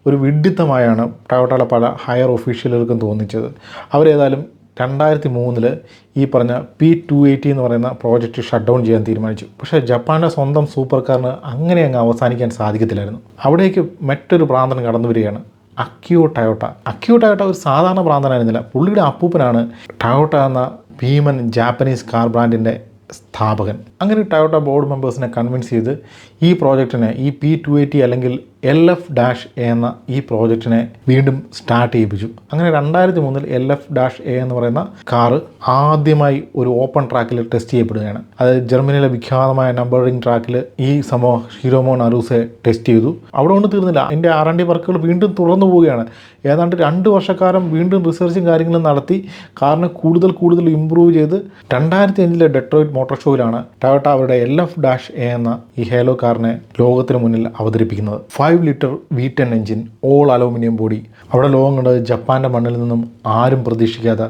ഒരു വിഡിത്തമായാണ് ടയോട്ടയുടെ പല ഹയർ ഒഫീഷ്യലുകൾക്കും തോന്നിച്ചത്. അവരേതായാലും രണ്ടായിരത്തി മൂന്നിൽ ഈ പറഞ്ഞ പി ടു എയ്റ്റി എന്ന് പറയുന്ന പ്രോജക്റ്റ് ഷട്ട് ഡൗൺ ചെയ്യാൻ തീരുമാനിച്ചു. പക്ഷേ ജപ്പാന്റെ സ്വന്തം സൂപ്പർ കാറിന് അങ്ങനെ അങ്ങ് അവസാനിക്കാൻ സാധിക്കത്തില്ലായിരുന്നു. അവിടേക്ക് മറ്റൊരു പ്രാന്തൻ കടന്നു വരികയാണ് അക്യൂ ടയോട്ട അക്യൂ ടയോട്ട ഒരു സാധാരണ പ്രാന്തനായിരുന്നില്ല. പുള്ളിയുടെ അപ്പൂപ്പനാണ് ടയോട്ട എന്ന ഭീമൻ ജാപ്പനീസ് കാർ ബ്രാൻഡിന്റെ സ്ഥാപകൻ. അങ്ങനെ ടയോട്ട ബോർഡ് മെമ്പേഴ്സിനെ കൺവിൻസ് ചെയ്ത് ഈ പ്രോജക്റ്റിനെ ഈ പി ടു എയ്റ്റി അല്ലെങ്കിൽ എൽ എഫ് ഡാഷ് എ എന്ന ഈ പ്രോജക്റ്റിനെ വീണ്ടും സ്റ്റാർട്ട് ചെയ്യിപ്പിച്ചു. അങ്ങനെ രണ്ടായിരത്തി മൂന്നിൽ എൽ എഫ് ഡാഷ് എ എന്ന് പറയുന്ന കാറ് ആദ്യമായി ഒരു ഓപ്പൺ ട്രാക്കിൽ ടെസ്റ്റ് ചെയ്യപ്പെടുകയാണ്. അതായത് ജർമ്മനിയിലെ വിഖ്യാതമായ നമ്പറിംഗ് ട്രാക്കിൽ ഈ സംഭവം ഹിരോമോൺ അറൂസെ ടെസ്റ്റ് ചെയ്തു. അവിടെ കൊണ്ട് തീർന്നില്ല. അതിന്റെ ആർ ഡി വർക്കുകൾ വീണ്ടും തുടർന്നു പോവുകയാണ്. ഏതാണ്ട് രണ്ട് വർഷക്കാലം വീണ്ടും റിസർച്ചും കാര്യങ്ങളും നടത്തി കാറിനെ കൂടുതൽ കൂടുതൽ ഇമ്പ്രൂവ് ചെയ്ത് രണ്ടായിരത്തി അഞ്ചിലെ ഡെട്രോയിറ്റ് മോട്ടോർ ഷോയിലാണ് ടൊയോട്ട അവരുടെ എൽ എഫ് ഡാഷ് എ എന്ന ഈ ഹേലോ കാറിനെ ലോകത്തിന് മുന്നിൽ അവതരിപ്പിക്കുന്നത്. Five litre V ten engine all aluminium body അവിടെ ലോകം കണ്ടത് ജപ്പാന്റെ മണ്ണിൽ നിന്നും ആരും പ്രതീക്ഷിക്കാത്ത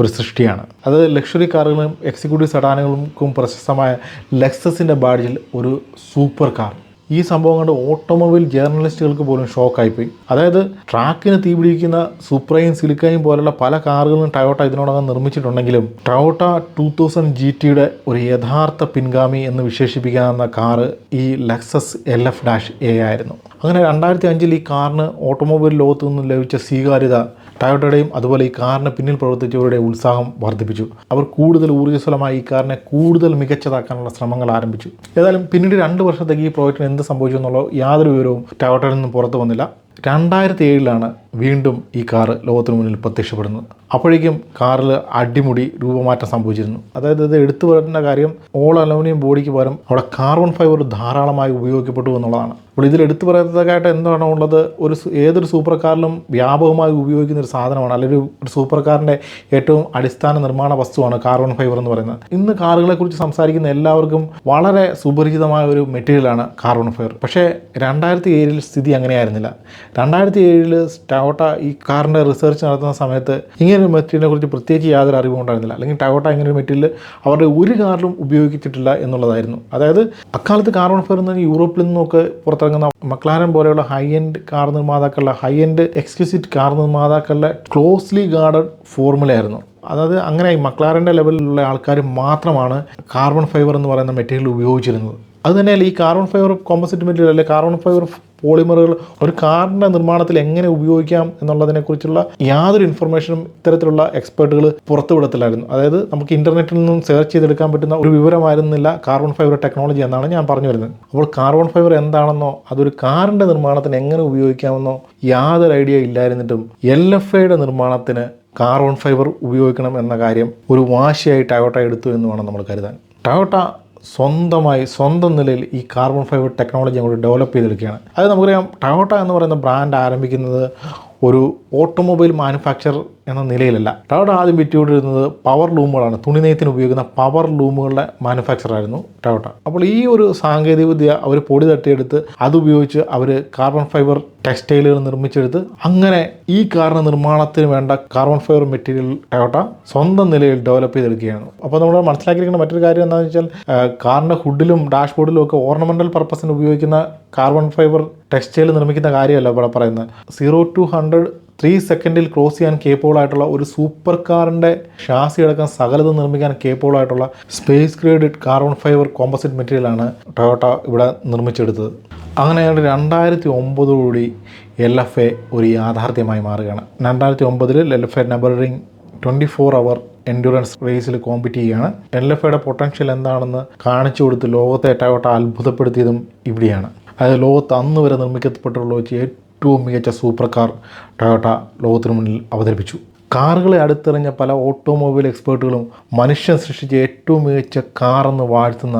ഒരു സൃഷ്ടിയാണ്. അത് ലക്ഷറി കാറുകളും എക്സിക്യൂട്ടീവ് സെഡാനുകൾക്കും പ്രശസ്തമായ ലെക്സസിന്റെ ബാഡിൽ ഒരു സൂപ്പർ കാർ ഈ സംഭവം കണ്ട് ഓട്ടോമൊബൈൽ ജേർണലിസ്റ്റുകൾക്ക് പോലും ഷോക്കായിപ്പോയി അതായത് ട്രാക്കിന് തീപിടിക്കുന്ന സൂപ്രയും സിലിക്കയും പോലുള്ള പല കാറുകളും ടയോട്ട ഇതിനോടകം നിർമ്മിച്ചിട്ടുണ്ടെങ്കിലും ടയോട്ട ടൂ തൗസൻഡ് ജി ടിയുടെ ഒരു യഥാർത്ഥ പിൻഗാമി എന്ന് വിശേഷിപ്പിക്കാവുന്ന കാറ് ഈ Lexus L F dash A ആയിരുന്നു. അങ്ങനെ രണ്ടായിരത്തി അഞ്ചിൽ ഈ കാറിന് ഓട്ടോമൊബൈൽ ലോകത്തു നിന്ന് ലഭിച്ച സ്വീകാര്യത ടയോട്ടയുടെയും അതുപോലെ ഈ കാറിന് പിന്നിൽ പ്രവർത്തിച്ചവരുടെ ഉത്സാഹം വർദ്ധിപ്പിച്ചു. അവർ കൂടുതൽ ഊർജസ്വലമായി ഈ കാറിനെ കൂടുതൽ മികച്ചതാക്കാനുള്ള ശ്രമങ്ങൾ ആരംഭിച്ചു. ഏതായാലും പിന്നീട് രണ്ട് വർഷത്തേക്ക് ഈ പ്രോജക്റ്റിന് എന്ത് സംഭവിച്ചു എന്നുള്ള യാതൊരു വിവരവും ടയോട്ടയിൽ നിന്നും പുറത്തു വന്നില്ല. രണ്ടായിരത്തി ഏഴിലാണ് വീണ്ടും ഈ കാറ് ലോകത്തിന് മുന്നിൽ പ്രത്യക്ഷപ്പെടുന്നത്. അപ്പോഴേക്കും കാറിൽ അടിമുടി രൂപമാറ്റം സംഭവിച്ചിരുന്നു. അതായത് ഇത് എടുത്തു വരേണ്ട കാര്യം ഓൾ അലൂമിനിയം ബോഡിക്ക് പകരം അവിടെ കാർബൺ ഫൈബർ ധാരാളമായി ഉപയോഗിക്കപ്പെട്ടു എന്നുള്ളതാണ്. അപ്പോൾ ഇതിൽ എടുത്തു പറയത്തക്കായിട്ട് എന്താണ് ഉള്ളത്? ഒരു ഏതൊരു സൂപ്പർ കാറിലും വ്യാപകമായി ഉപയോഗിക്കുന്ന ഒരു സാധനമാണ് അല്ലെങ്കിൽ ഒരു സൂപ്പർ കാറിന്റെ ഏറ്റവും അടിസ്ഥാന നിർമ്മാണ വസ്തുവാണ് കാർബൺ ഫൈബർ എന്ന് പറയുന്നത്. ഇന്ന് കാറുകളെക്കുറിച്ച് സംസാരിക്കുന്ന എല്ലാവർക്കും വളരെ സുപരിചിതമായ ഒരു മെറ്റീരിയലാണ് കാർബൺ ഫൈബർ. പക്ഷേ രണ്ടായിരത്തി ഏഴിൽ സ്ഥിതി അങ്ങനെയായിരുന്നില്ല. രണ്ടായിരത്തി ഏഴിൽ ടയോട്ട ഈ കാറിന്റെ റിസർച്ച് നടത്തുന്ന സമയത്ത് ഇങ്ങനൊരു മെറ്റീരിയലിനെ കുറിച്ച് പ്രത്യേകിച്ച് യാതൊരു അറിവും ഉണ്ടായിരുന്നില്ല. അല്ലെങ്കിൽ ടയോട്ട ഇങ്ങനൊരു മെറ്റീരിയൽ അവരുടെ ഒരു കാറിലും ഉപയോഗിച്ചിട്ടില്ല എന്നുള്ളതായിരുന്നു. അതായത് അക്കാലത്ത് കാർബൺ ഫൈബർ എന്ന് യൂറോപ്പിൽ നിന്നൊക്കെ പുറത്തിറങ്ങുന്ന മക്ലാരൻ പോലെയുള്ള ഹൈ എൻഡ് കാർ നിർമ്മാതാക്കളുടെ ഹൈ എൻഡ് എക്സ്ക്യൂസിറ്റ് കാർ നിർമ്മാതാക്കളുടെ ക്ലോസ്ലി ഗാർഡഡ് ഫോർമുലയായിരുന്നു അതായത് അങ്ങനെ ഈ മക്ലാറിന്റെ ലെവലിലുള്ള ആൾക്കാർ മാത്രമാണ് കാർബൺ ഫൈബർ എന്ന് പറയുന്ന മെറ്റീരിയൽ ഉപയോഗിച്ചിരുന്നത്. അത് തന്നെയല്ല ഈ കാർബൺ ഫൈബർ കോമ്പസിറ്റ് മെറ്റീരിയൽ അല്ലെങ്കിൽ കാർബൺ ഫൈബർ പോളിമറുകൾ ഒരു കാറിന്റെ നിർമ്മാണത്തിൽ എങ്ങനെ ഉപയോഗിക്കാം എന്നുള്ളതിനെക്കുറിച്ചുള്ള യാതൊരു ഇൻഫർമേഷനും ഇത്തരത്തിലുള്ള എക്സ്പേർട്ടുകൾ പുറത്തുവിടത്തില്ലായിരുന്നു. അതായത് നമുക്ക് ഇന്റർനെറ്റിൽ നിന്നും സെർച്ച് ചെയ്തെടുക്കാൻ പറ്റുന്ന ഒരു വിവരമായിരുന്നില്ല കാർബൺ ഫൈബർ ടെക്നോളജി എന്നാണ് ഞാൻ പറഞ്ഞു വരുന്നത്. അപ്പോൾ കാർബൺ ഫൈബർ എന്താണെന്നോ അതൊരു കാറിന്റെ നിർമ്മാണത്തിന് എങ്ങനെ ഉപയോഗിക്കാമെന്നോ യാതൊരു ഐഡിയ ഇല്ലായിരുന്നിട്ടും എൽ എഫ് ഐയുടെ നിർമ്മാണത്തിന് കാർബൺ ഫൈബർ ഉപയോഗിക്കണം എന്ന കാര്യം ഒരു വാശിയായി ടയോട്ട എടുത്തു എന്ന് വേണം നമ്മൾ കരുതാൻ. ടയോട്ട സ്വന്തമായി സ്വന്തം നിലയിൽ ഈ കാർബൺ ഫൈബർ ടെക്നോളജി അങ്ങോട്ട് ഡെവലപ്പ് ചെയ്തെടുക്കുകയാണ്. അത് നമുക്കറിയാം ടയോട്ട എന്ന് പറയുന്ന ബ്രാൻഡ് ആരംഭിക്കുന്നത് ഒരു ഓട്ടോമൊബൈൽ മാനുഫാക്ചർ എന്ന നിലയിലല്ല. ടയോട്ട ആദ്യം വിറ്റുകൊണ്ടിരുന്നത് പവർ ലൂമുകളാണ്. തുണിനെയ്ത്തിന് ഉപയോഗിക്കുന്ന പവർ ലൂമുകളുടെ മാനുഫാക്ചർ ആയിരുന്നു ടയോട്ട. അപ്പോൾ ഈ ഒരു സാങ്കേതികവിദ്യ അവർ പൊടി തട്ടിയെടുത്ത് അതുപയോഗിച്ച് അവർ കാർബൺ ഫൈബർ ടെക്സ്റ്റൈലുകൾ നിർമ്മിച്ചെടുത്ത് അങ്ങനെ ഈ കാറിന് നിർമ്മാണത്തിന് വേണ്ട കാർബൺ ഫൈബർ മെറ്റീരിയൽ ടയോട്ട സ്വന്തം നിലയിൽ ഡെവലപ്പ് ചെയ്തെടുക്കുകയാണ്. അപ്പോൾ നമ്മൾ മനസ്സിലാക്കിയിരിക്കുന്ന മറ്റൊരു കാര്യം എന്താണെന്ന് വെച്ചാൽ കാറിന്റെ ഹുഡിലും ഡാഷ്ബോർഡിലും ഒക്കെ ഓർണമെന്റൽ പർപ്പസിന് ഉപയോഗിക്കുന്ന കാർബൺ ഫൈബർ ടെക്സ്റ്റൈൽ നിർമ്മിക്കുന്ന കാര്യമല്ല ഇവിടെ പറയുന്നത്. സീറോ ടു ഹൺഡ്രഡ് ത്രീ സെക്കൻഡിൽ ക്രോസ് ചെയ്യാൻ കേപ്പബിൾ ആയിട്ടുള്ള ഒരു സൂപ്പർ കാറിന്റെ ഷാസി അടക്കം സകലത നിർമ്മിക്കാൻ കേപ്പബിൾ ആയിട്ടുള്ള space graded carbon fibre composite മെറ്റീരിയലാണ് ടൊയോട്ട ഇവിടെ നിർമ്മിച്ചെടുത്തത്. അങ്ങനെ രണ്ടായിരത്തി ഒമ്പതോടുകൂടി എൽ എഫ് എ ഒരു യാഥാർത്ഥ്യമായി മാറുകയാണ്. രണ്ടായിരത്തി ഒമ്പതിൽ L F A Nurburgring twenty four hour endurance റേസിൽ compete ചെയ്യുകയാണ് എൽ എഫ് എയുടെ പൊട്ടൻഷ്യൽ എന്താണെന്ന് കാണിച്ചു കൊടുത്ത് ലോകത്തെ ടൊയോട്ട അത്ഭുതപ്പെടുത്തിയതും ഇവിടെയാണ്. അതായത് ലോകത്ത് അന്ന് വരെ നിർമ്മിക്കപ്പെട്ടുള്ള വെച്ച് ഏറ്റവും മികച്ച സൂപ്പർ കാർ ടൊയോട്ട ലോകത്തിന് മുന്നിൽ അവതരിപ്പിച്ചു. കാറുകളെ അടുത്തെറിഞ്ഞ പല ഓട്ടോമൊബൈൽ എക്സ്പേർട്ടുകളും മനുഷ്യൻ സൃഷ്ടിച്ച ഏറ്റവും മികച്ച കാറെന്ന് വാഴ്ത്തുന്ന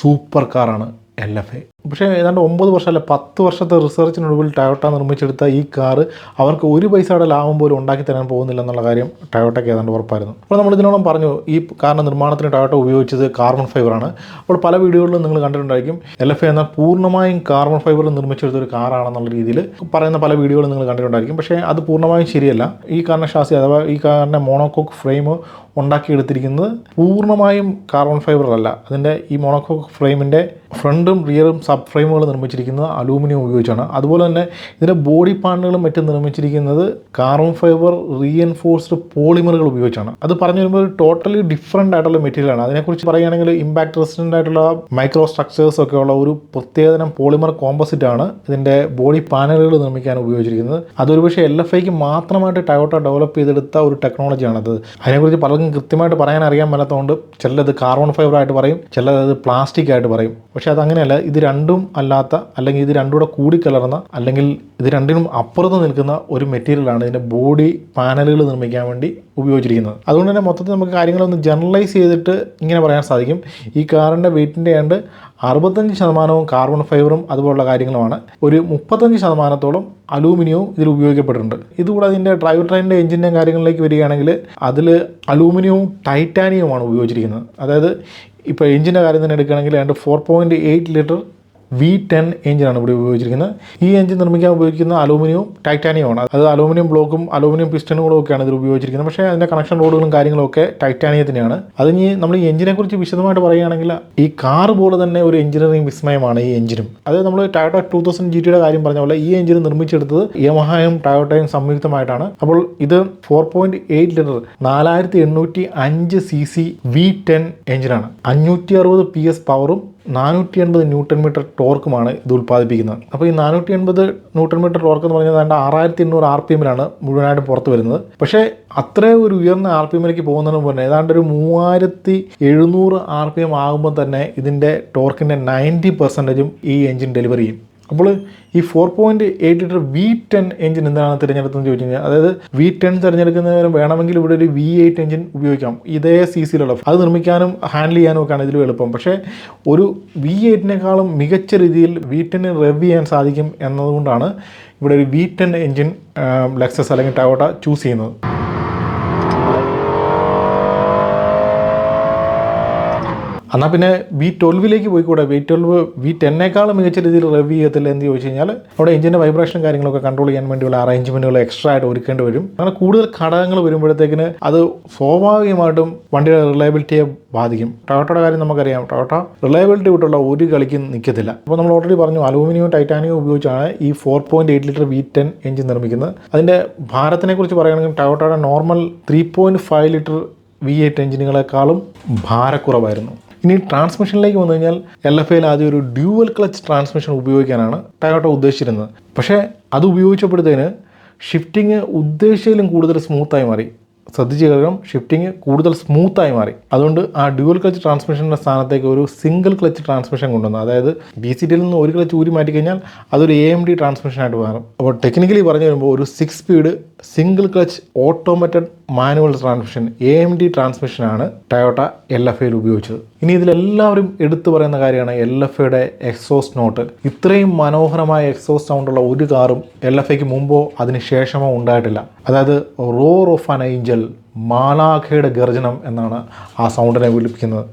സൂപ്പർ കാറാണ് എൽ എഫ് എ. പക്ഷേ ഏതാണ്ട് ഒമ്പത് വർഷം അല്ല പത്ത് വർഷത്തെ റിസർച്ചിനൊടുവിൽ ടയോട്ട നിർമ്മിച്ചെടുത്ത ഈ കാർ അവർക്ക് ഒരു പൈസയുടെ ലാഭം പോലും ഉണ്ടാക്കി തരാൻ പോകുന്നില്ല എന്നുള്ള കാര്യം ടയോട്ടയ്ക്ക് ഏതാണ്ട് ഉറപ്പായിരുന്നു. അപ്പോൾ നമ്മൾ ഇതിനോളം പറഞ്ഞു ഈ കാറിന്റെ നിർമ്മാണത്തിന് ടയോട്ട ഉപയോഗിച്ചത് കാർബൺ ഫൈബറാണ് അപ്പോൾ പല വീഡിയോകളിലും നിങ്ങൾ കണ്ടിട്ടുണ്ടായിരിക്കും എൽ എഫ് എന്നാൽ പൂർണമായും കാർബൺ ഫൈബർ നിർമ്മിച്ചെടുത്ത ഒരു കാറാണെന്നുള്ള രീതിയിൽ പറയുന്ന പല വീഡിയോകളും നിങ്ങൾ കണ്ടിട്ടുണ്ടായിരിക്കും. പക്ഷേ അത് പൂർണമായും ശരിയല്ല. ഈ കാറിന്റെ ഷാസി അഥവാ ഈ കാറിന്റെ മോണോകോക്ക് ഫ്രെയിം ഉണ്ടാക്കിയെടുത്തിരിക്കുന്നത് പൂർണമായും കാർബൺ ഫൈബർ അല്ല. അതിന്റെ ഈ മോണോകോക്ക് ഫ്രെയിമിന്റെ ഫ്രണ്ടും റിയറും സബ് ഫ്രെയിമുകൾ നിർമ്മിച്ചിരിക്കുന്നത് അലൂമിനിയം ഉപയോഗിച്ചാണ്. അതുപോലെ തന്നെ ഇതിന്റെ ബോഡി പാർട്ടുകളും മറ്റും നിർമ്മിച്ചിരിക്കുന്നത് കാർബൺ ഫൈബർ റീഎൻഫോഴ്സ്ഡ് പോളിമറുകൾ ഉപയോഗിച്ചാണ്. അത് പറഞ്ഞു വരുമ്പോൾ ഒരു ടോട്ടലി ഡിഫറെന്റ് ആയിട്ടുള്ള മെറ്റീരിയലാണ് അതിനെക്കുറിച്ച് പറയുകയാണെങ്കിൽ ഇമ്പാക്ട് റെസിസ്റ്റന്റ് ആയിട്ടുള്ള മൈക്രോ സ്ട്രക്ചേഴ്സ് ഒക്കെ ഉള്ള ഒരു പ്രത്യേകതരം പോളിമർ കോമ്പസിറ്റ് ആണ് ഇതിന്റെ ബോഡി പാനലുകൾ നിർമ്മിക്കാൻ ഉപയോഗിച്ചിരിക്കുന്നത്. അതൊരു പക്ഷേ എൽ എഫ് ഐക്ക് മാത്രമായിട്ട് ടയോട്ട ഡെവലപ്പ് ചെയ്തെടുത്ത ഒരു ടെക്നോളജിയാണ് അത് അതിനെക്കുറിച്ച് പലർക്കും കൃത്യമായിട്ട് പറയാൻ അറിയാൻ മേലാത്തതുകൊണ്ട് ചിലത് കാർബൺ ഫൈബർ ആയിട്ട് പറയും ചിലത് പ്ലാസ്റ്റിക് ആയിട്ട് പറയും. പക്ഷേ അത് അങ്ങനെയല്ല ഇത് രണ്ടും അല്ലാത്ത അല്ലെങ്കിൽ ഇത് രണ്ടും കൂടെ കൂടിക്കലർന്ന അല്ലെങ്കിൽ ഇത് രണ്ടിനും അപ്പുറത്ത് നിൽക്കുന്ന ഒരു മെറ്റീരിയലാണ് ഇതിന്റെ ബോഡി പാനലുകൾ നിർമ്മിക്കാൻ വേണ്ടി ഉപയോഗിച്ചിരിക്കുന്നത്. അതുകൊണ്ട് തന്നെ മൊത്തത്തിൽ നമുക്ക് കാര്യങ്ങളൊന്ന് ജനറലൈസ് ചെയ്തിട്ട് ഇങ്ങനെ പറയാൻ സാധിക്കും. ഈ കാറിന്റെ വെയിറ്റിന്റെ ഏണ്ട് അറുപത്തഞ്ച് ശതമാനവും കാർബൺ ഫൈബറും അതുപോലുള്ള കാര്യങ്ങളുമാണ്. ഒരു മുപ്പത്തഞ്ച് ശതമാനത്തോളം അലൂമിനിയവും ഇതിൽ ഉപയോഗിക്കപ്പെട്ടിട്ടുണ്ട്. ഇതുകൂടാതെ ഇതിന്റെ ഡ്രൈവ് ട്രെയിനിന്റെ എഞ്ചിന്റെയും കാര്യങ്ങളിലേക്ക് വരികയാണെങ്കിൽ അതിൽ അലൂമിനിയവും ടൈറ്റാനിയവുമാണ് ഉപയോഗിച്ചിരിക്കുന്നത്. അതായത് ഇപ്പോൾ എഞ്ചിന്റെ കാര്യം തന്നെ എടുക്കുകയാണെങ്കിൽ രണ്ട് four point eight litre V ten എഞ്ചിനാണ് ഇവിടെ ഉപയോഗിച്ചിരിക്കുന്നത്. ഈ എഞ്ചിൻ നിർമ്മിക്കാൻ ഉപയോഗിക്കുന്ന അലൂമിനിയവും ടൈറ്റാനിയമാണ് അത് അലൂമിനിയം ബ്ലോക്കും അലൂമിനിയം പിസ്റ്റണുകളും ഒക്കെയാണ് ഇതിൽ ഉപയോഗിച്ചിരിക്കുന്നത്. പക്ഷേ അതിന്റെ കണക്ഷൻ റോഡുകളും കാര്യങ്ങളൊക്കെ ടൈറ്റാനിയത്തിനെയാണ് അത് ഇനി നമ്മൾ ഈ എഞ്ചിനെ കുറിച്ച് വിശദമായിട്ട് പറയുകയാണെങ്കിൽ ഈ കാർ പോലെ തന്നെ ഒരു എഞ്ചിനീയറിംഗ് വിസ്മയമാണ് ഈ എഞ്ചിനും അത് നമ്മൾ ടയോട്ട ടൂ തൗസൻഡ് ജി ടിയുടെ കാര്യം പറഞ്ഞ പോലെ ഈ എഞ്ചിൻ നിർമ്മിച്ചെടുത്തത് യമഹായും ടയോട്ടയും സംയുക്തമായിട്ടാണ്. അപ്പോൾ ഇത് ഫോർ പോയിന്റ് എയ്റ്റ് ലിറ്റർ നാലായിരത്തി എണ്ണൂറ്റി അഞ്ച് സി സി വി ടെൻ എഞ്ചിനാണ് അഞ്ഞൂറ്റി അറുപത് പി എസ് പവറും നാനൂറ്റി എൺപത് ന്യൂട്ടൺ മീറ്റർ ടോർക്കുമാണ് ഇത് ഉൽപ്പാദിപ്പിക്കുന്നത്. അപ്പോൾ ഈ നാനൂറ്റി എൺപത് ന്യൂട്ടൺ മീറ്റർ ടോർക്ക് എന്ന് പറഞ്ഞാൽ ഏതാണ്ട് ആറായിരത്തി എണ്ണൂറ് ആർ പി എമ്മിലാണ് മുഴുവനായിട്ട് പുറത്ത് വരുന്നത്. പക്ഷേ അത്രയും ഒരു ഉയർന്ന ആർ പി എമ്മിലേക്ക് പോകുന്നതിന് മുന്നേ ഏതാണ്ട് ഒരു മൂവായിരത്തി എഴുന്നൂറ് ആർ പി എം ആകുമ്പോൾ തന്നെ ഇതിന്റെ ടോർക്കിന്റെ നയന്റി പെർസെന്റേജും ഈ എഞ്ചിൻ ഡെലിവറി ചെയ്യും. അപ്പോൾ ഈ four point eight litre V ten engine എന്താണ് തിരഞ്ഞെടുത്തതെന്ന് ചോദിച്ചു കഴിഞ്ഞാൽ അതായത് വി ടെൻ തിരഞ്ഞെടുക്കുന്നതിന് വേണമെങ്കിൽ ഇവിടെ ഒരു വി എയ്റ്റ് എഞ്ചിൻ ഉപയോഗിക്കാം. ഇതേ സി സിയിലുള്ള അത് നിർമ്മിക്കാനും ഹാൻഡിൽ ചെയ്യാനും ഒക്കെയാണ് ഇതിലും എളുപ്പം. പക്ഷേ ഒരു വി എയ്റ്റിനേക്കാളും മികച്ച രീതിയിൽ വി ടെന് റെവ് ചെയ്യാൻ സാധിക്കും എന്നതുകൊണ്ടാണ് ഇവിടെ ഒരു വി ടെൻ എഞ്ചിൻ ലെക്സസ് അല്ലെങ്കിൽ ടയോട്ട ചൂസ് ചെയ്യുന്നത്. എന്നാൽ പിന്നെ വി ട്വൽവിലേക്ക് പോയിക്കൂടെ? വി ട്വൽവ് വി ടെന്നേക്കാളും മികച്ച രീതിയിൽ റിവ്യൂ ചെയ്യത്തില്ല എന്ന് ചോദിച്ചു കഴിഞ്ഞാൽ അവിടെ എഞ്ചിന്റെ വൈബ്രേഷൻ കാര്യങ്ങളൊക്കെ കൺട്രോൾ ചെയ്യാൻ വേണ്ടിയുള്ള അറേഞ്ച്മെന്റുകൾ എക്സ്ട്രാ ആയിട്ട് ഒരുക്കേണ്ടി വരും. അങ്ങനെ കൂടുതൽ ഘടകങ്ങൾ വരുമ്പോഴത്തേക്കിന് അത് സ്വാഭാവികമായിട്ടും വണ്ടിയുടെ റിലയബിലിറ്റിയെ ബാധിക്കും. ടൊയോട്ടയുടെ കാര്യം നമുക്കറിയാം. ടൊയോട്ട റിലയബിലിറ്റി വിട്ടുള്ള ഒരു കളിക്കും നിൽക്കത്തില്ല അപ്പോൾ നമ്മൾ ഓൾറെഡി പറഞ്ഞു അലൂമിനിയം ടൈറ്റാനിയം ഉപയോഗിച്ചാണ് ഈ four point eight litre V ten engine നിർമ്മിക്കുന്നത്. അതിന്റെ ഭാരത്തിനെ കുറിച്ച് പറയുകയാണെങ്കിൽ ടൊയോട്ടയുടെ normal three point five litre V eight എഞ്ചിനുകളെക്കാളും ഭാരക്കുറവായിരുന്നു. ഇനി ട്രാൻസ്മിഷനിലേക്ക് വന്നു കഴിഞ്ഞാൽ എൽ എഫ് എയിൽ ആദ്യം ഒരു ഡ്യൂവൽ ക്ലച്ച് ട്രാൻസ്മിഷൻ ഉപയോഗിക്കാനാണ് ടയോട്ട ഉദ്ദേശിച്ചിരുന്നത്. പക്ഷേ അത് ഉപയോഗിച്ചപ്പോഴത്തേന് ഷിഫ്റ്റിംഗ് ഉദ്ദേശിച്ചതിലും കൂടുതൽ സ്മൂത്തായി മാറി. ശ്രദ്ധിച്ച് കഴിഞ്ഞാൽ ഷിഫ്റ്റിംഗ് കൂടുതൽ സ്മൂത്തായി മാറി. അതുകൊണ്ട് ആ ഡ്യുവൽ ക്ലച്ച് ട്രാൻസ്മിഷന്റെ സ്ഥാനത്തേക്ക് ഒരു സിംഗിൾ ക്ലച്ച് ട്രാൻസ്മിഷൻ കൊണ്ടുവന്നു. അതായത് ബി സി ടിയിൽ നിന്ന് ഒരു ക്ലച്ച് ഊരി മാറ്റി കഴിഞ്ഞാൽ അതൊരു എ എം ഡി ട്രാൻസ്മിഷനായിട്ട് മാറും. അപ്പോൾ ടെക്നിക്കലി പറഞ്ഞു വരുമ്പോൾ ഒരു six speed single clutch automated manual transmission A M D ട്രാൻസ്മിഷനാണ് Toyota L F ഐയിൽ ഉപയോഗിച്ചത്. ഇനി ഇതിലെല്ലാവരും എടുത്തു പറയുന്ന കാര്യമാണ് എൽ എഫ് ഐയുടെ എക്സോസ് നോട്ട് ഇത്രയും മനോഹരമായ എക്സോസ് സൗണ്ട് ഉള്ള ഒരു കാറും എൽ എഫ് ഐക്ക് മുമ്പോ അതിന് ശേഷമോ ഉണ്ടായിട്ടില്ല. അതായത് റോർ ഓഫ് ആൻ ഏഞ്ചൽ മാലാഖയുടെ ഗർജനം എന്നാണ് ആ സൗണ്ടിനെ വിളിപ്പിക്കുന്നത്.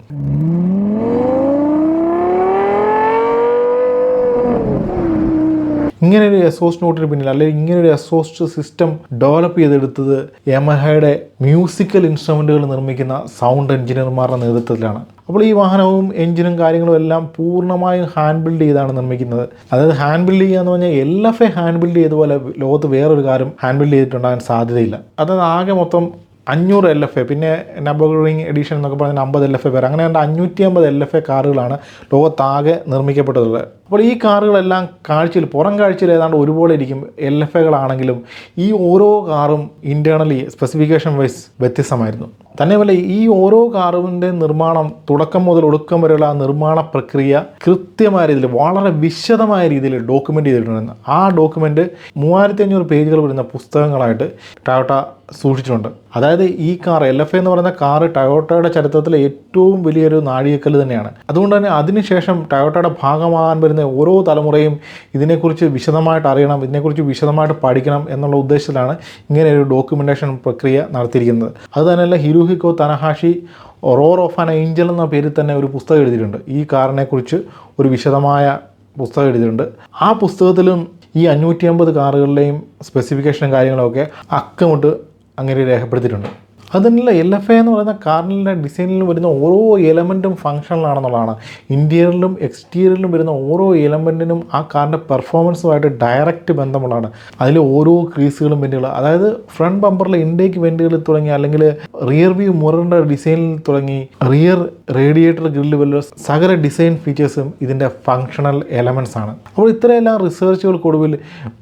ഇങ്ങനെ ഒരു എസോസ്റ്റ് നോട്ടിന് പിന്നിൽ അല്ലെങ്കിൽ ഇങ്ങനൊരു എസോസ്റ്റ് സിസ്റ്റം ഡെവലപ്പ് ചെയ്തെടുത്തത് യമഹയുടെ മ്യൂസിക്കൽ ഇൻസ്ട്രുമെന്റുകൾ നിർമ്മിക്കുന്ന സൗണ്ട് എഞ്ചിനീയർമാരുടെ നേതൃത്വത്തിലാണ്. അപ്പോൾ ഈ വാഹനവും എഞ്ചിനും കാര്യങ്ങളും എല്ലാം പൂർണമായും ഹാൻഡ് ബിൽഡ് ചെയ്താണ് നിർമ്മിക്കുന്നത്. അതായത് ഹാൻഡ് ബിൽഡ് ചെയ്യുക എന്ന് പറഞ്ഞാൽ L F A hand build ചെയ്ത പോലെ ലോകത്ത് വേറൊരു കാര്യം ഹാൻഡ് ബിൽഡ് ചെയ്തിട്ടുണ്ടാകാൻ സാധ്യതയില്ല. അതായത് ആകെ മൊത്തം അഞ്ഞൂറ് എൽ എഫ് എ പിന്നെ നബറിംഗ് എഡിഷൻ എന്നൊക്കെ പറഞ്ഞാൽ അമ്പത് എൽ എഫ് എ പേര് അങ്ങനെ അഞ്ഞൂറ്റി അമ്പത് എൽ എഫ് എ കാറുകളാണ് ലോകത്താകെ നിർമ്മിക്കപ്പെട്ടിട്ടുള്ളത് അപ്പോൾ ഈ കാറുകളെല്ലാം കാഴ്ചയിൽ പുറം കാഴ്ചയിൽ ഏതാണ്ട് ഒരുപോലെ ഇരിക്കും എൽ എഫ് എകളാണെങ്കിലും ഈ ഓരോ കാറും ഇന്റേർണലി സ്പെസിഫിക്കേഷൻ വൈസ് വ്യത്യസ്തമായിരുന്നു. തന്നെയുമല്ല ഈ ഓരോ കാറിന്റെ നിർമ്മാണം തുടക്കം മുതൽ ഒടുക്കം വരെയുള്ള ആ നിർമ്മാണ പ്രക്രിയ കൃത്യമായ രീതിയിൽ വളരെ വിശദമായ രീതിയിൽ ഡോക്യുമെന്റ് ചെയ്തിട്ടുണ്ടായിരുന്നു ആ ഡോക്യുമെന്റ് മൂവായിരത്തി അഞ്ഞൂറ് പേജുകൾ വരുന്ന പുസ്തകങ്ങളായിട്ട് ടയോട്ട സൂക്ഷിച്ചിട്ടുണ്ട്. അതായത് ഈ കാർ എൽ എഫ് എന്ന് പറയുന്ന കാർ ടയോട്ടയുടെ ചരിത്രത്തിലെ ഏറ്റവും വലിയൊരു നാഴികക്കല്ല് തന്നെയാണ്. അതുകൊണ്ട് തന്നെ അതിനുശേഷം ടയോട്ടയുടെ ഭാഗമാകാൻ വരുന്ന ഓരോ തലമുറയും ഇതിനെക്കുറിച്ച് വിശദമായിട്ട് അറിയണം ഇതിനെക്കുറിച്ച് വിശദമായിട്ട് പഠിക്കണം എന്നുള്ള ഉദ്ദേശത്തിലാണ് ഇങ്ങനെ ഒരു ഡോക്യുമെന്റേഷൻ പ്രക്രിയ നടത്തിയിരിക്കുന്നത്. അത് തന്നെയല്ല Haruhiko Tanahashi roar of an angel എന്ന പേരിൽ തന്നെ ഒരു പുസ്തകം എഴുതിയിട്ടുണ്ട്. ഈ കാറിനെക്കുറിച്ച് ഒരു വിശദമായ പുസ്തകം എഴുതിയിട്ടുണ്ട്. ആ പുസ്തകത്തിലും ഈ അഞ്ഞൂറ്റി അമ്പത് കാറുകളുടെയും സ്പെസിഫിക്കേഷനും കാര്യങ്ങളൊക്കെ അക്കമിട്ട് അങ്ങനെ രേഖപ്പെടുത്തിയിട്ടുണ്ട്. അതിനുള്ള എൽ എഫ് എ എന്ന് പറയുന്ന കാറിന്റെ ഡിസൈനിൽ വരുന്ന ഓരോ എലമെന്റും ഫങ്ഷണലാണെന്നുള്ളതാണ് ഇന്റീരിയറിലും എക്സ്റ്റീരിയറിലും വരുന്ന ഓരോ എലമെന്റിനും ആ കാറിന്റെ പെർഫോമൻസുമായിട്ട് ഡയറക്റ്റ് ബന്ധമുള്ളതാണ്. അതിൽ ഓരോ ക്രീസുകളും വെന്റുകൾ അതായത് ഫ്രണ്ട് ബമ്പറിലെ ഇൻടേക്ക് വെന്റുകൾ തുടങ്ങി അല്ലെങ്കിൽ റിയർ വ്യൂ മുറിന്റെ ഡിസൈനിൽ തുടങ്ങി റിയർ റേഡിയേറ്റർ ഗ്രില്ല് വല്ല സകല ഡിസൈൻ ഫീച്ചേഴ്സും ഇതിന്റെ ഫങ്ഷണൽ എലമെൻസ് ആണ്. അപ്പോൾ ഇത്രയെല്ലാം റിസർച്ചുകൾക്കൊടുവിൽ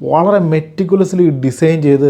വളരെ മെറ്റിക്കുലസ്ലി ഡിസൈൻ ചെയ്ത്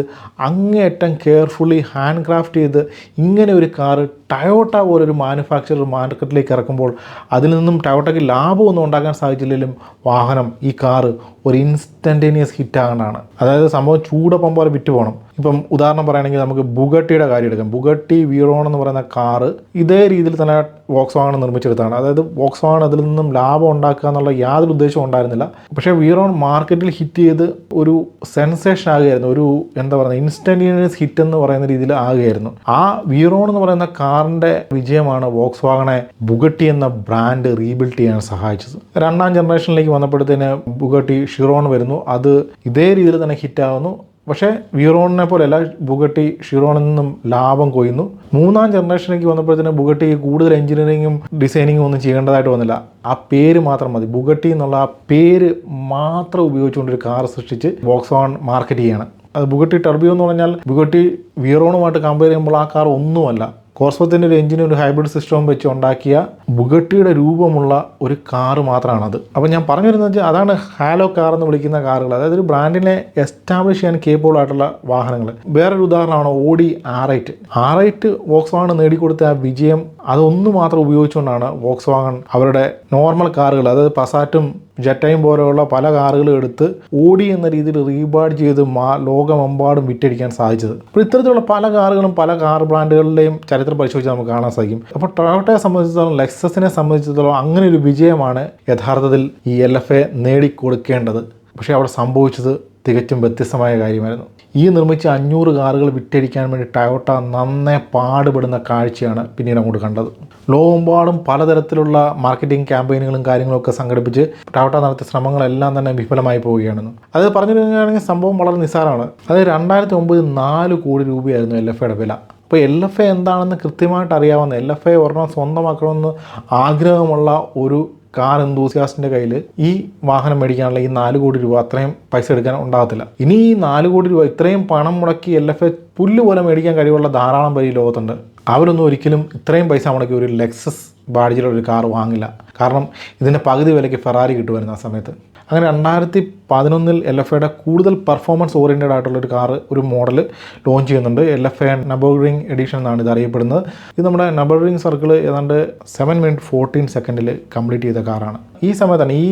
അങ്ങേയറ്റം കെയർഫുള്ളി ഹാൻഡ് ക്രാഫ്റ്റ് ചെയ്ത് ഇങ്ങനെ ഒരു കാറ് ടയോട്ട പോലൊരു മാനുഫാക്ചറർ മാർക്കറ്റിലേക്ക് ഇറക്കുമ്പോൾ അതിൽ നിന്നും ടയോട്ടയ്ക്ക് ലാഭമൊന്നും ഉണ്ടാക്കാൻ സാധിച്ചില്ലെങ്കിലും വാഹനം ഈ കാറ് ഒരു ഇൻസ്റ്റന്റേനിയസ് ഹിറ്റ് ആകേണ്ടതാണ് അതായത് സംഭവം ചൂടപ്പം പോലെ വിറ്റ് പോകണം ഇപ്പം ഉദാഹരണം പറയുകയാണെങ്കിൽ നമുക്ക് ബുഗട്ടിയുടെ കാര്യം എടുക്കാം. ബുഗട്ടി വീറോൺ എന്ന് പറയുന്ന കാറ് ഇതേ രീതിയിൽ തന്നെ വോക്സ് വാഗൺ നിർമ്മിച്ചെടുത്താണ് അതായത് വോക്സ് വാഗൺ അതിൽ നിന്നും ലാഭം ഉണ്ടാക്കുക എന്നുള്ള യാതൊരു ഉദ്ദേശവും ഉണ്ടായിരുന്നില്ല. പക്ഷേ വീറോൺ മാർക്കറ്റിൽ ഹിറ്റ് ചെയ്ത് ഒരു സെൻസേഷൻ ആകുകയായിരുന്നു. ഒരു എന്താ പറയുക ഇൻസ്റ്റന്റേനിയസ് ഹിറ്റ് എന്ന് പറയുന്ന രീതിയിൽ ആകുകയായിരുന്നു. ആ വീറോൺ എന്ന് പറയുന്ന കാറിന്റെ വിജയമാണ് വോക്സ് വാഗണെ ബുഗട്ടി എന്ന ബ്രാൻഡ് റീബിൽഡ് ചെയ്യാൻ സഹായിച്ചത്. രണ്ടാം ജനറേഷനിലേക്ക് വന്നപ്പോഴത്തേന് ബുഗട്ടി ഷിറോൺ വരുന്നു. അത് ഇതേ രീതിയിൽ തന്നെ ഹിറ്റാവുന്നു പക്ഷേ വീറോണിനെ പോലെയല്ല ബുഗട്ടി ഷിറോണിൽ നിന്നും ലാഭം കൊയ്യുന്നു. മൂന്നാം ജനറേഷനിലേക്ക് വന്നപ്പോഴത്തേന് ബുഗട്ടി കൂടുതൽ എഞ്ചിനീയറിങ്ങും ഡിസൈനിങ്ങും ഒന്നും ചെയ്യേണ്ടതായിട്ട് വന്നില്ല. ആ പേര് മാത്രം മതി. ബുഗട്ടി എന്നുള്ള ആ പേര് മാത്രം ഉപയോഗിച്ചുകൊണ്ട് ഒരു കാർ സൃഷ്ടിച്ച് ബോക്സ് ഓൺ മാർക്കറ്റ് ചെയ്യണം. അത് ബുഗട്ടി ടർബിയോ എന്ന് പറഞ്ഞാൽ ബുഗട്ടി വീറോണുമായിട്ട് കമ്പയർ ചെയ്യുമ്പോൾ ആ കാർ ഒന്നുമല്ല. കോർസ്പത്തിന്റെ ഒരു എഞ്ചിനും ഒരു ഹൈബ്രിഡ് സിസ്റ്റവും വെച്ച് ഉണ്ടാക്കിയ ബുഗട്ടിയുടെ രൂപമുള്ള ഒരു കാറ് മാത്രമാണത് അപ്പോൾ ഞാൻ പറഞ്ഞു വരുന്നത് വെച്ചാൽ അതാണ് ഹാലോ കാർ എന്ന് വിളിക്കുന്ന കാറുകൾ. അതായത് ഒരു ബ്രാൻഡിനെ എസ്റ്റാബ്ലിഷ് ചെയ്യാൻ കേപ്പബിൾ ആയിട്ടുള്ള വാഹനങ്ങൾ. വേറൊരു ഉദാഹരണമാണ് Audi R R eight or Volkswagen നേടിക്കൊടുത്ത ആ വിജയം അതൊന്നു മാത്രം ഉപയോഗിച്ചുകൊണ്ടാണ് വോക്സ് വാഗൺ അവരുടെ നോർമൽ കാറുകൾ അതായത് പസാറ്റും ജെറ്റയും പോലെയുള്ള പല കാറുകളും എടുത്ത് ഓടി എന്ന രീതിയിൽ റീബാഡ് ചെയ്ത് മാ ലോകമെമ്പാടും വിറ്റടിക്കാൻ സാധിച്ചത്. അപ്പോൾ ഇത്തരത്തിലുള്ള പല കാറുകളും പല കാർ ബ്രാൻഡുകളുടെയും ചരിത്രം പരിശോധിച്ച് നമുക്ക് കാണാൻ സാധിക്കും. അപ്പോൾ ടൊയോട്ടയെ സംബന്ധിച്ചിടത്തോളം ലെക്സസിനെ സംബന്ധിച്ചിടത്തോളം അങ്ങനെ ഒരു വിജയമാണ് യഥാർത്ഥത്തിൽ ഈ എൽ എഫ് എ നേടിക്കൊടുക്കേണ്ടത്. പക്ഷേ അവിടെ സംഭവിച്ചത് തികച്ചും വ്യത്യസ്തമായ കാര്യമായിരുന്നു. ഈ നിർമ്മിച്ച അഞ്ഞൂറ് കാറുകൾ വിറ്റഴിക്കാൻ വേണ്ടി ടയോട്ട നന്നേ പാടുപെടുന്ന കാഴ്ചയാണ് പിന്നീട് അങ്ങോട്ട് കണ്ടത്. ലോകമെമ്പാടും പലതരത്തിലുള്ള മാർക്കറ്റിംഗ് ക്യാമ്പയിനുകളും കാര്യങ്ങളൊക്കെ സംഘടിപ്പിച്ച് ടയോട്ട നടത്തിയ ശ്രമങ്ങളെല്ലാം തന്നെ വിഫലമായി പോവുകയാണെന്ന്. അത് പറഞ്ഞു കഴിഞ്ഞാണെങ്കിൽ സംഭവം വളരെ നിസ്സാരമാണ്. അത് രണ്ടായിരത്തി ഒമ്പത് നാല് കോടി രൂപയായിരുന്നു എൽ എഫ് എയുടെ വില. അപ്പോൾ എൽ എഫ് എ എന്താണെന്ന് കൃത്യമായിട്ട് അറിയാവുന്ന എൽ എഫ് എ ഒരെണ്ണം സ്വന്തമാക്കണമെന്ന് ആഗ്രഹമുള്ള ഒരു കാർ എന്തൂസിയാസ്റ്റിന്റെ കയ്യിൽ ഈ വാഹനം മേടിക്കാനുള്ള ഈ നാല് കോടി രൂപ അത്രയും പൈസ എടുക്കാൻ ഉണ്ടാകത്തില്ല. ഇനി ഈ നാല് കോടി രൂപ ഇത്രയും പണം മുടക്കി എൽ എഫ് എ പുല്ല് പോലെ മേടിക്കാൻ കഴിവുള്ള ധാരാളം പേര് ഈ ലോകത്തുണ്ട്. അവരൊന്നും ഒരിക്കലും ഇത്രയും പൈസ മുടക്കി ഒരു ലെക്സസ് ബാഡിജിലുള്ള ഒരു കാർ വാങ്ങില്ല. കാരണം ഇതിന്റെ പകുതി വിലയ്ക്ക് ഫെറാരി കിട്ടുമായിരുന്നു ആ സമയത്ത്. അങ്ങനെ രണ്ടായിരത്തി പതിനൊന്നിൽ എൽ എഫ് എയുടെ കൂടുതൽ പെർഫോമൻസ് ഓറിയന്റഡ് ആയിട്ടുള്ള ഒരു കാർ ഒരു മോഡൽ ലോഞ്ച് ചെയ്യുന്നുണ്ട്. L F A Nurburgring edition എന്നാണ് ഇത് അറിയപ്പെടുന്നത്. ഇത് നമ്മുടെ നബോറിംഗ് സർക്കിൾ ഏതാണ്ട് സെവൻ മിനിറ്റ് ഫോർട്ടീൻ സെക്കൻഡിൽ കംപ്ലീറ്റ് ചെയ്ത കാറാണ്. ഈ സമയത്താണ് ഈ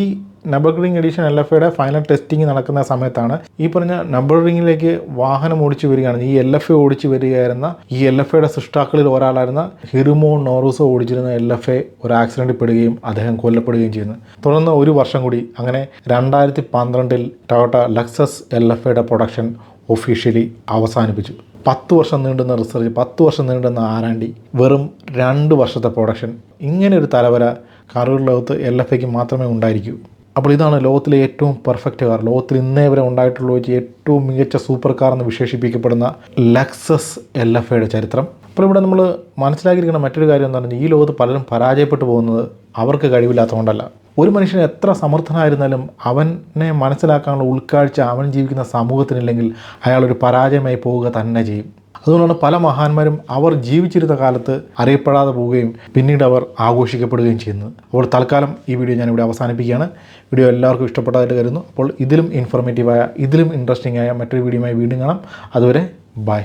നബർറിംഗ് എഡിഷൻ എൽ എഫ് ഐയുടെ ഫൈനൽ ടെസ്റ്റിംഗ് നടക്കുന്ന സമയത്താണ് ഈ പറഞ്ഞ നമ്പർ റിംഗിലേക്ക് വാഹനം ഓടിച്ചു വരികയാണ്. ഈ എൽ എഫ് എ ഓടിച്ചു വരികയായിരുന്ന ഈ എൽ എഫ് ഐയുടെ സൃഷ്ടാക്കളിൽ ഒരാളായിരുന്ന ഹിറുമോ നോറൂസോ ഓടിച്ചിരുന്ന എൽ എഫ് എ ഒരു ആക്സിഡന്റിൽ പെടുകയും അദ്ദേഹം കൊല്ലപ്പെടുകയും ചെയ്യുന്നു തുടർന്ന് ഒരു വർഷം കൂടി അങ്ങനെ രണ്ടായിരത്തി പന്ത്രണ്ടിൽ ടൊയോട്ട ലക്സസ് എൽ എഫ് ഐയുടെ പ്രൊഡക്ഷൻ ഒഫീഷ്യലി അവസാനിപ്പിച്ചു. പത്ത് വർഷം നീണ്ടുന്ന റിസർച്ച് പത്ത് വർഷം നീണ്ടുന്ന ആരാണ്ടി വെറും രണ്ട് വർഷത്തെ പ്രൊഡക്ഷൻ ഇങ്ങനെ ഒരു തലവര കാറുകളുടെ ലോകത്ത് എൽ എഫ് എക്ക് മാത്രമേ ഉണ്ടായിരിക്കൂ. അപ്പോൾ ഇതാണ് ലോകത്തിലെ ഏറ്റവും പെർഫെക്റ്റ് കാർ ലോകത്തിൽ ഇന്നേ വരെ ഉണ്ടായിട്ടുള്ള വെച്ച് ഏറ്റവും മികച്ച സൂപ്പർ കാർ എന്ന് വിശേഷിപ്പിക്കപ്പെടുന്ന ലക്സസ് എൽ എഫ് എയുടെ ചരിത്രം. അപ്പോൾ ഇവിടെ നമ്മൾ മനസ്സിലാക്കിയിരിക്കുന്ന മറ്റൊരു കാര്യം എന്ന് പറഞ്ഞാൽ ഈ ലോകത്ത് പലരും പരാജയപ്പെട്ടു പോകുന്നത് അവർക്ക് കഴിവില്ലാത്തതുകൊണ്ടല്ല. ഒരു മനുഷ്യൻ എത്ര സമർത്ഥനായിരുന്നാലും അവനെ മനസ്സിലാക്കാനുള്ള ഉൾക്കാഴ്ച അവൻ ജീവിക്കുന്ന സമൂഹത്തിനില്ലെങ്കിൽ അയാളൊരു പരാജയമായി പോവുക തന്നെ ചെയ്യും. അതുകൊണ്ടാണ് പല മഹാന്മാരും അവർ ജീവിച്ചിരുന്ന കാലത്ത് അറിയപ്പെടാതെ പോവുകയും പിന്നീട് അവർ ആഘോഷിക്കപ്പെടുകയും ചെയ്യുന്നത്. അപ്പോൾ തൽക്കാലം ഈ വീഡിയോ ഞാനിവിടെ അവസാനിപ്പിക്കുകയാണ്. വീഡിയോ എല്ലാവർക്കും ഇഷ്ടപ്പെട്ടതായിട്ട് കരുതുന്നു. അപ്പോൾ ഇതിലും ഇൻഫോർമേറ്റീവായ ഇതിലും ഇൻട്രസ്റ്റിംഗ് ആയ മറ്റൊരു വീഡിയോയുമായി വീണ്ടും കാണാം. അതുവരെ ബൈ